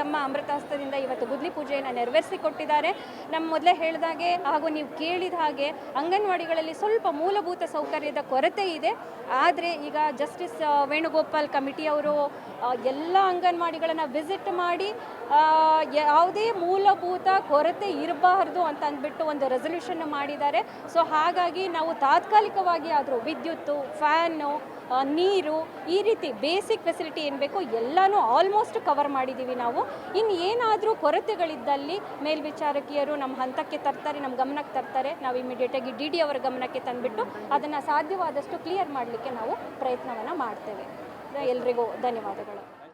ತಮ್ಮ ಅಮೃತ ಹಸ್ತದಿಂದ ಇವತ್ತು ಗುದ್ಲಿ ಪೂಜೆಯನ್ನು ನೆರವೇರಿಸಿಕೊಟ್ಟಿದ್ದಾರೆ ನಮ್ಮ ಮೊದಲೇ ಹೇಳಿದಾಗೆ ಹಾಗೂ ನೀವು ಕೇಳಿದ ಹಾಗೆ ಅಂಗನವಾಡಿಗಳಲ್ಲಿ ಸ್ವಲ್ಪ ಮೂಲಭೂತ ಸೌಕರ್ಯದ ಕೊರತೆ ಇದೆ. ಆದರೆ ಈಗ ಜಸ್ಟಿಸ್ ವೇಣುಗೋಪಾಲ್ ಕಮಿಟಿಯವರು ಎಲ್ಲ ಅಂಗನವಾಡಿಗಳನ್ನು ವಿಸಿಟ್ ಮಾಡಿ ಯಾವುದೇ ಮೂಲಭೂತ ಕೊರತೆ ಇರಬಾರ್ದು ಅಂತ ಅಂದ್ಬಿಟ್ಟು ಒಂದು ರೆಸೊಲ್ಯೂಷನ್ ಮಾಡಿದ್ದಾರೆ. ಸೊ ಹಾಗಾಗಿ ನಾವು ತಾತ್ಕಾಲಿಕವಾಗಿ ಆದರೂ ವಿದ್ಯುತ್ತು ಫ್ಯಾನು ನೀರು, ಈ ರೀತಿ ಬೇಸಿಕ್ ಫೆಸಿಲಿಟಿ ಏನು ಬೇಕು ಎಲ್ಲನೂ ಆಲ್ಮೋಸ್ಟ್ ಕವರ್ ಮಾಡಿದ್ದೀವಿ ನಾವು. ಇನ್ನು ಏನಾದರೂ ಕೊರತೆಗಳಿದ್ದಲ್ಲಿ ಮೇಲ್ವಿಚಾರಕಿಯರು ನಮ್ಮ ಹಂತಕ್ಕೆ ತರ್ತಾರೆ ನಮ್ಮ ಗಮನಕ್ಕೆ ತರ್ತಾರೆ, ನಾವು ಇಮಿಡಿಯೇಟಾಗಿ ಡಿ ಡಿ ಅವರ ಗಮನಕ್ಕೆ ತಂದುಬಿಟ್ಟು ಅದನ್ನು ಸಾಧ್ಯವಾದಷ್ಟು ಕ್ಲಿಯರ್ ಮಾಡಲಿಕ್ಕೆ ನಾವು ಪ್ರಯತ್ನವನ್ನು ಮಾಡ್ತೇವೆ. ಎಲ್ರಿಗೂ ಧನ್ಯವಾದಗಳು.